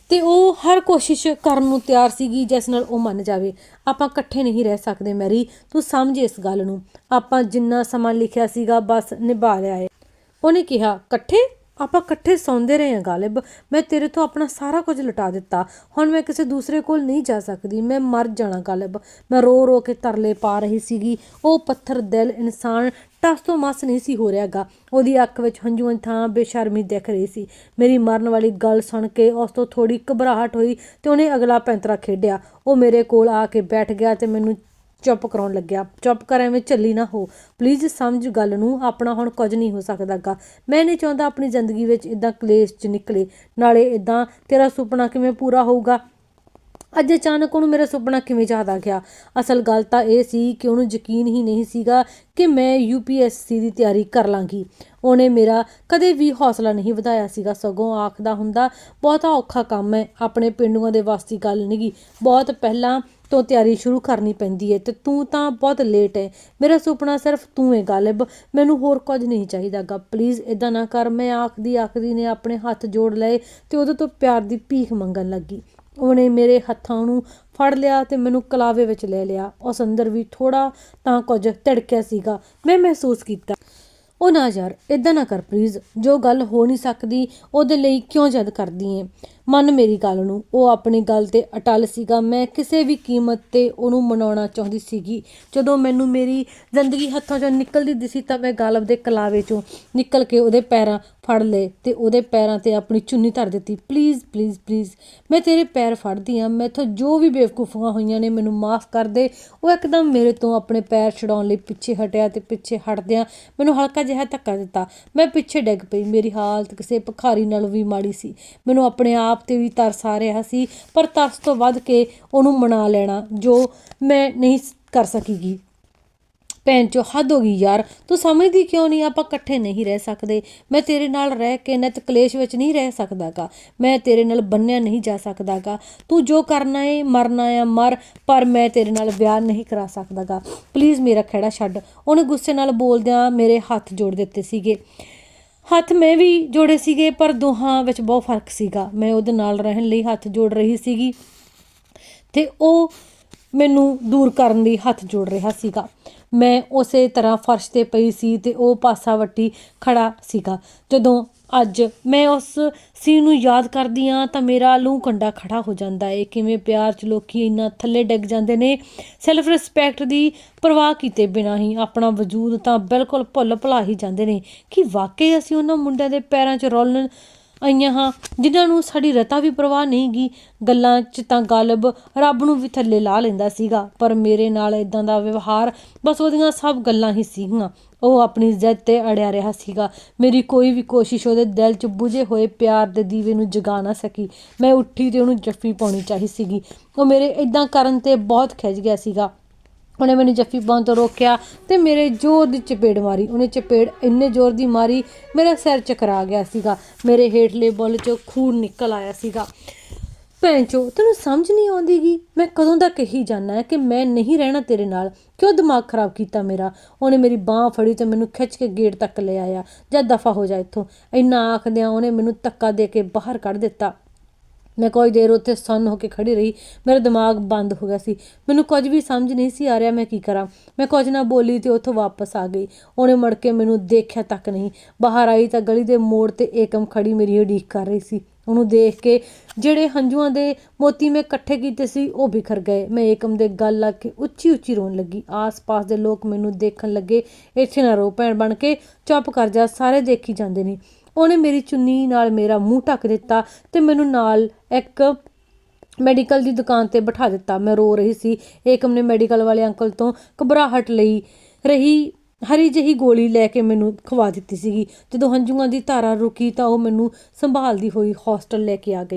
ਤੇ ਉਹ ਹਰ ਕੋਸ਼ਿਸ਼ ਕਰਨ ਨੂੰ ਤਿਆਰ ਸੀਗੀ, ਜਿਸ ਨਾਲ ਉਹ ਮੰਨ ਜਾਵੇ। ਆਪਾਂ ਇਕੱਠੇ ਨਹੀਂ ਰਹਿ ਸਕਦੇ, ਮੈਰੀ। ਤੂੰ ਸਮਝ ਇਸ ਗੱਲ ਨੂੰ। ਆਪਾਂ ਜਿੰਨਾ ਸਮਾਂ ਲਿਖਿਆ ਸੀਗਾ, ਬਸ ਨਿਭਾ ਲਿਆ ਹੈ ਉਹਨੇ ਕਿਹਾ, ਇਕੱਠੇ? ਆਪਾਂ ਇਕੱਠੇ ਸੌਂਦੇ ਰਹੇ ਹਾਂ ਗਾਲਿਬ, ਮੈਂ ਤੇਰੇ ਤੋਂ ਆਪਣਾ ਸਾਰਾ ਕੁਝ ਲੁਟਾ ਦਿੱਤਾ। ਹੁਣ ਮੈਂ ਕਿਸੇ ਦੂਸਰੇ ਕੋਲ ਨਹੀਂ ਜਾ ਸਕਦੀ। ਮੈਂ ਮਰ ਜਾਣਾ ਗਾਲਿਬ। ਮੈਂ ਰੋ ਰੋ ਕੇ ਤਰਲੇ ਪਾ ਰਹੀ ਸੀਗੀ। ਉਹ ਪੱਥਰ ਦਿਲ ਇਨਸਾਨ ਟਸ ਤੋਂ ਮਸ ਨਹੀਂ ਸੀ ਹੋ ਰਿਹਾਗਾ। ਉਹਦੀ ਅੱਖ ਵਿੱਚ ਹੰਝੂਆਂ ਥਾਂ ਬੇਸ਼ਰਮੀ ਦਿਖ ਰਹੀ ਸੀ। ਮੇਰੀ ਮਰਨ ਵਾਲੀ ਗੱਲ ਸੁਣ ਕੇ ਉਸ ਤੋਂ ਥੋੜੀ ਘਬਰਾਹਟ ਹੋਈ ਤੇ ਉਹਨੇ ਅਗਲਾ ਪੈਂਤਰਾ ਖੇਡਿਆ। ਉਹ ਮੇਰੇ ਕੋਲ ਆ ਕੇ ਬੈਠ ਗਿਆ ਤੇ ਮੈਨੂੰ ਚੁੱਪ ਕਰਾਉਣ ਲੱਗਿਆ। ਚੁੱਪ ਕਰ ਐਵੇਂ ਝੱਲੀ ਨਾ ਹੋ। ਪਲੀਜ਼ ਸਮਝ ਗੱਲ ਨੂੰ, ਆਪਣਾ ਹੁਣ ਕੁਝ ਨਹੀਂ ਹੋ ਸਕਦਾਗਾ। ਮੈਂ ਨਹੀਂ ਚਾਹੁੰਦਾ ਆਪਣੀ ਜ਼ਿੰਦਗੀ ਵਿੱਚ ਇਦਾਂ ਕਲੇਸ਼ ਚ ਨਿਕਲੇ। ਨਾਲੇ ਇਦਾਂ ਤੇਰਾ ਸੁਪਨਾ ਕਿਵੇਂ ਪੂਰਾ ਹੋਊਗਾ? ਅੱਜ ਅਚਾਨਕ ਉਹਨੂੰ ਮੇਰਾ ਸੁਪਨਾ ਕਿਵੇਂ ਯਾਦ ਗਿਆ? ਅਸਲ ਗੱਲ ਤਾਂ ਇਹ ਸੀ ਕਿ ਉਹਨੂੰ ਯਕੀਨ ਹੀ ਨਹੀਂ ਸੀਗਾ ਕਿ ਮੈਂ ਯੂਪੀਐਸਸੀ ਦੀ ਤਿਆਰੀ ਕਰ ਲਾਂਗੀ। ਉਹਨੇ ਮੇਰਾ ਕਦੇ ਵੀ ਹੌਸਲਾ ਨਹੀਂ ਵਧਾਇਆ ਸੀਗਾ। ਸਗੋਂ ਆਖਦਾ ਹੁੰਦਾ, ਬਹੁਤਾ ਔਖਾ ਕੰਮ ਹੈ। ਆਪਣੇ ਪਿੰਡੂਆਂ ਦੇ ਵਾਸਤੇ ਗੱਲ ਨਹੀਂਗੀ ਬਹੁਤ ਪਹਿਲਾਂ ਤੋਂ ਤਿਆਰੀ ਸ਼ੁਰੂ ਕਰਨੀ ਪੈਂਦੀ ਹੈ ਤੇ ਤੂੰ ਤਾਂ ਬਹੁਤ ਲੇਟ ਹੈ ਮੇਰਾ ਸੁਪਨਾ ਸਿਰਫ ਤੂੰ ਹੈ ਗਾਲਿਬ। ਮੈਨੂੰ ਹੋਰ ਕੁਝ ਨਹੀਂ ਚਾਹੀਦਾਗਾ। ਪਲੀਜ਼ ਇਦਾਂ ਨਾ ਕਰ। ਮੈਂ ਆਖਦੀ ਆਖਦੀ ਨੇ ਆਪਣੇ ਹੱਥ ਜੋੜ ਲਏ ਤੇ ਉਹਦੇ ਤੋਂ ਪਿਆਰ ਦੀ ਭੀਖ ਮੰਗਣ ਲੱਗੀ। ਉਹਨੇ ਮੇਰੇ ਹੱਥਾਂ ਨੂੰ ਫੜ ਲਿਆ ਤੇ ਮੈਨੂੰ ਕਲਾਵੇ ਵਿੱਚ ਲੈ ਲਿਆ। ਉਸ ਅੰਦਰ ਵੀ ਥੋੜਾ ਤਾਂ ਕੁਝ ਧੜਕਿਆ ਸੀਗਾ। ਮੈਂ ਮਹਿਸੂਸ ਕੀਤਾ। ਉਹ ਨਾ ਯਾਰ ਇਦਾਂ ਨਾ ਕਰ ਪਲੀਜ਼ ਜੋ ਗੱਲ ਹੋ ਨਹੀਂ ਸਕਦੀ, ਉਹਦੇ ਲਈ ਕਿਉਂ ਜਦ ਕਰਦੀ ਏ? ਮੰਨ ਮੇਰੀ ਗੱਲ ਨੂੰ, ਉਹ ਆਪਣੀ ਗੱਲ ਤੇ ਅਟਲ ਸੀਗਾ। ਮੈਂ ਕਿਸੇ ਵੀ ਕੀਮਤ ਤੇ ਉਹਨੂੰ ਮਨਾਉਣਾ ਚਾਹੁੰਦੀ ਸੀਗੀ। ਜਦੋਂ ਮੈਨੂੰ ਮੇਰੀ ਜ਼ਿੰਦਗੀ ਹੱਥਾਂ ਚੋਂ ਨਿਕਲਦੀ ਦਿਸੀ ਤਾਂ ਮੈਂ ਗਾਲਬ ਦੇ ਕਲਾਵੇ ਚੋਂ ਨਿਕਲ ਕੇ ਉਹਦੇ ਪੈਰਾਂ ਫੜ ਲਏ ਤੇ ਉਹਦੇ ਪੈਰਾਂ ਤੇ ਆਪਣੀ ਚੁੰਨੀ ਧਰ ਦਿੱਤੀ ਪਲੀਜ਼ ਪਲੀਜ਼ ਪਲੀਜ਼ ਮੈਂ ਤੇਰੇ ਪੈਰ ਫੜਦੀ ਆ। ਮੈਥੋਂ ਜੋ ਵੀ ਬੇਵਕੂਫੀਆਂ ਹੋਈਆਂ ਨੇ, ਮੈਨੂੰ ਮਾਫ ਕਰ ਦੇ। ਉਹ ਇੱਕਦਮ ਮੇਰੇ ਤੋਂ ਆਪਣੇ ਪੈਰ ਛਡਾਉਣ ਲਈ ਪਿੱਛੇ ਹਟਿਆ ਤੇ ਪਿੱਛੇ ਹਟਦਿਆਂ ਮੈਨੂੰ ਹਲਕਾ ਜਿਹਾ ਧੱਕਾ ਦਿੱਤਾ। ਮੈਂ ਪਿੱਛੇ ਡਿੱਗ ਪਈ। ਮੇਰੀ ਹਾਲਤ ਕਿਸੇ ਭਿਖਾਰੀ ਨਾਲੋਂ ਵੀ ਮਾੜੀ ਸੀ। ਮੈਨੂੰ ਆਪਣੇ ਆਪ ਤੇ ਵੀ ਤਰਸ ਆ ਰਿਹਾ ਸੀ, ਪਰ ਤਰਸ ਤੋਂ ਵੱਧ ਕੇ ਉਹਨੂੰ ਮਨਾ ਲੈਣਾ, ਜੋ ਮੈਂ ਨਹੀਂ ਕਰ ਸਕੀਗੀ। ਭੈਣ ਚੋ, ਹੱਦ ਹੋ ਗਈ ਯਾਰ, ਤੂੰ ਸਮਝਦੀ ਕਿਉਂ ਨਹੀਂ? ਆਪਾਂ ਇਕੱਠੇ ਨਹੀਂ ਰਹਿ ਸਕਦੇ। ਮੈਂ ਤੇਰੇ ਨਾਲ ਰਹਿ ਕੇ ਨਿਤ ਕਲੇਸ਼ ਵਿੱਚ ਨਹੀਂ ਰਹਿ ਸਕਦਾਗਾ। ਮੈਂ ਤੇਰੇ ਨਾਲ ਬੰਨਿਆ ਨਹੀਂ ਜਾ ਸਕਦਾਗਾ। ਤੂੰ ਜੋ ਕਰਨਾ ਏ, ਮਰਨਾ ਆ, ਮਰ, ਪਰ ਮੈਂ ਤੇਰੇ ਨਾਲ ਵਿਆਹ ਨਹੀਂ ਕਰਾ ਸਕਦਾਗਾ। ਪਲੀਜ਼ ਮੇਰਾ ਖਹਿੜਾ ਛੱਡ। ਉਹਨੇ ਗੁੱਸੇ ਨਾਲ ਬੋਲਦਿਆਂ ਮੇਰੇ ਹੱਥ ਜੋੜ ਦਿੱਤੇ ਸੀਗੇ। ਹੱਥ ਮੈਂ ਵੀ ਜੋੜੇ ਸੀਗੇ, ਪਰ ਦੋਹਾਂ ਵਿੱਚ ਬਹੁਤ ਫ਼ਰਕ ਸੀਗਾ। ਮੈਂ ਉਹਦੇ ਨਾਲ ਰਹਿਣ ਲਈ ਹੱਥ ਜੋੜ ਰਹੀ ਸੀਗੀ ਤੇ ਉਹ ਮੈਨੂੰ ਦੂਰ ਕਰਨ ਲਈ ਹੱਥ ਜੋੜ ਰਿਹਾ ਸੀਗਾ। ਮੈਂ ਉਸੇ ਤਰ੍ਹਾਂ ਫਰਸ਼ ਤੇ ਪਈ ਸੀ ਤੇ ਉਹ ਪਾਸਾ ਵੱਟੀ ਖੜਾ ਸੀਗਾ। ਜਦੋਂ ਅੱਜ ਮੈਂ ਉਸ ਸੀਨ ਨੂੰ ਯਾਦ ਕਰਦੀ ਆ ਤਾਂ ਮੇਰਾ ਲੂੰ ਕੰਡਾ ਖੜਾ ਹੋ ਜਾਂਦਾ ਏ। ਕਿਵੇਂ ਪਿਆਰ ਚ ਲੋਕੀ ਇੰਨਾ ਥੱਲੇ ਡਿੱਗ ਜਾਂਦੇ ਨੇ। ਸੈਲਫ ਰਿਸਪੈਕਟ ਦੀ ਪਰਵਾਹ ਕੀਤੇ ਬਿਨਾਂ ਹੀ ਆਪਣਾ ਵਜੂਦ ਤਾਂ ਬਿਲਕੁਲ ਭੁੱਲ ਭੁਲਾ ਹੀ ਜਾਂਦੇ ਨੇ। ਕਿ ਵਾਕਈ ਅਸੀਂ ਉਹਨਾਂ ਮੁੰਡਿਆਂ ਦੇ ਪੈਰਾਂ 'ਚ ਰੋਲਣ ਆਈਆਂ ਹਾਂ, ਜਿਨ੍ਹਾਂ ਨੂੰ ਸਾਡੀ ਰਤਾ ਵੀ ਪਰਵਾਹ ਨਹੀਂ ਗਈ ਗੱਲਾਂ 'ਚ ਤਾਂ ਗਲਬ ਰੱਬ ਨੂੰ ਵੀ ਥੱਲੇ ਲਾ ਲੈਂਦਾ ਸੀਗਾ, ਪਰ ਮੇਰੇ ਨਾਲ ਇਦਾਂ ਦਾ ਵਿਵਹਾਰ ਬਸ ਉਹਦੀਆਂ ਸਭ ਗੱਲਾਂ ਹੀ ਸੀਗੀਆਂ। ਉਹ ਆਪਣੀ ਜ਼ਿੱਦ ਤੇ ਅੜਿਆ ਰਿਹਾ ਸੀਗਾ। ਮੇਰੀ ਕੋਈ ਵੀ ਕੋਸ਼ਿਸ਼ ਉਹਦੇ ਦਿਲ 'ਚ ਬੁਝੇ ਹੋਏ ਪਿਆਰ ਦੇ ਦੀਵੇ ਨੂੰ ਜਗਾ ਨਾ ਸਕੀ। ਮੈਂ ਉੱਠੀ ਤੇ ਉਹਨੂੰ ਜੱਫੀ ਪਾਉਣੀ ਚਾਹੀ ਸੀਗੀ। ਉਹ ਮੇਰੇ ਇਦਾਂ ਕਰਨ ਤੇ ਬਹੁਤ ਖਿੱਚ ਗਿਆ ਸੀਗਾ। ਉਹਨੇ ਮੈਨੂੰ ਜੱਫੀ ਪਾਉਣ ਤੋਂ ਰੋਕਿਆ ਤੇ ਮੇਰੇ ਜ਼ੋਰ ਦੀ ਚਪੇੜ ਮਾਰੀ। ਉਹਨੇ ਚਪੇੜ ਇੰਨੇ ਜ਼ੋਰ ਦੀ ਮਾਰੀ, ਮੇਰਾ ਸਿਰ ਚਕਰਾ ਗਿਆ ਸੀਗਾ। ਮੇਰੇ ਹੇਠਲੇ ਬੁੱਲ 'ਚੋਂ ਖੂਨ ਨਿਕਲ ਆਇਆ ਸੀਗਾ। ਭੈਣ ਚੋ, ਤੈਨੂੰ ਸਮਝ ਨਹੀਂ ਆਉਂਦੀਗੀ? ਮੈਂ ਕਦੋਂ ਦਾ ਕਹੀ ਜਾਣਾ ਹੈ ਕਿ ਮੈਂ ਨਹੀਂ ਰਹਿਣਾ ਤੇਰੇ ਨਾਲ? ਕਿਉਂ ਦਿਮਾਗ ਖਰਾਬ ਕੀਤਾ ਮੇਰਾ? ਉਹਨੇ ਮੇਰੀ ਬਾਹ ਫੜੀ ਤੇ ਮੈਨੂੰ ਖਿੱਚ ਕੇ ਗੇਟ ਤੱਕ ਲੈ ਆਇਆ। ਜਾਂ ਦਫਾ ਹੋ ਜਾ ਇੱਥੋਂ। ਇੰਨਾ ਆਖਦਿਆਂ ਉਹਨੇ ਮੈਨੂੰ ਧੱਕਾ ਦੇ ਕੇ ਬਾਹਰ ਕੱਢ ਦਿੱਤਾ। ਮੈਂ ਕੋਈ ਦੇਰ ਉੱਥੇ ਸੁੰਨ ਹੋ ਕੇ ਖੜੀ ਰਹੀ। ਮੇਰਾ ਦਿਮਾਗ ਬੰਦ ਹੋ ਗਿਆ ਸੀ। ਮੈਨੂੰ ਕੁਝ ਵੀ ਸਮਝ ਨਹੀਂ ਸੀ ਆ ਰਿਹਾ ਮੈਂ ਕੀ ਕਰਾਂ। ਮੈਂ ਕੁਝ ਨਾ ਬੋਲੀ ਤੇ ਉੱਥੋਂ ਵਾਪਸ ਆ ਗਈ। ਉਹਨੇ ਮੜ ਕੇ ਮੈਨੂੰ ਦੇਖਿਆ ਤੱਕ ਨਹੀਂ। ਬਾਹਰ ਆਈ ਤਾਂ ਗਲੀ ਦੇ ਮੋੜ ਤੇ ਏਕਮ ਖੜੀ ਮੇਰੀ ਉਡੀਕ ਕਰ ਰਹੀ ਸੀ। ਉਹਨੂੰ ਦੇਖ ਕੇ ਜਿਹੜੇ ਹੰਝੂਆਂ ਦੇ ਮੋਤੀ ਮੈਂ ਇਕੱਠੇ ਕੀਤੇ ਸੀ, ਉਹ ਬਿਖਰ ਗਏ। ਮੈਂ ਏਕਮ ਦੇ ਗੱਲ ਲੱਗ ਕੇ ਉੱਚੀ ਉੱਚੀ ਰੋਣ ਲੱਗੀ। ਆਸ-ਪਾਸ ਦੇ ਲੋਕ ਮੈਨੂੰ ਦੇਖਣ ਲੱਗੇ, ਇੱਥੇ ਨਾ ਰੋ ਭੈਣ ਬਣ ਕੇ, ਚੁੱਪ ਕਰ ਜਾ, ਸਾਰੇ ਦੇਖੀ ਜਾਂਦੇ ਨੇ। ਉਹਨੇ ਮੇਰੀ ਚੁੰਨੀ ਨਾਲ ਮੇਰਾ ਮੂੰਹ ਢੱਕ ਦਿੱਤਾ ਤੇ ਮੈਨੂੰ ਨਾਲ ਇੱਕ ਮੈਡੀਕਲ ਦੀ ਦੁਕਾਨ ਤੇ ਬਿਠਾ ਦਿੱਤਾ। ਮੈਂ ਰੋ ਰਹੀ ਸੀ। ਏਕਮ ਨੇ ਮੈਡੀਕਲ ਵਾਲੇ ਅੰਕਲ ਤੋਂ ਘਬਰਾਹਟ ਲਈ ਰਹੀ। ਹਰੀ ਜਿਹੀ ਗੋਲੀ ਲੈ ਕੇ ਮੈਨੂੰ ਖਵਾ ਦਿੱਤੀ ਸੀਗੀ। ਜਦੋਂ ਹੰਝੂਆਂ ਦੀ ਧਾਰਾ ਰੁਕੀ ਤਾਂ ਉਹ ਮੈਨੂੰ ਸੰਭਾਲਦੀ ਹੋਈ ਹੌਸਟਲ ਲੈ ਕੇ ਆ ਗਈ।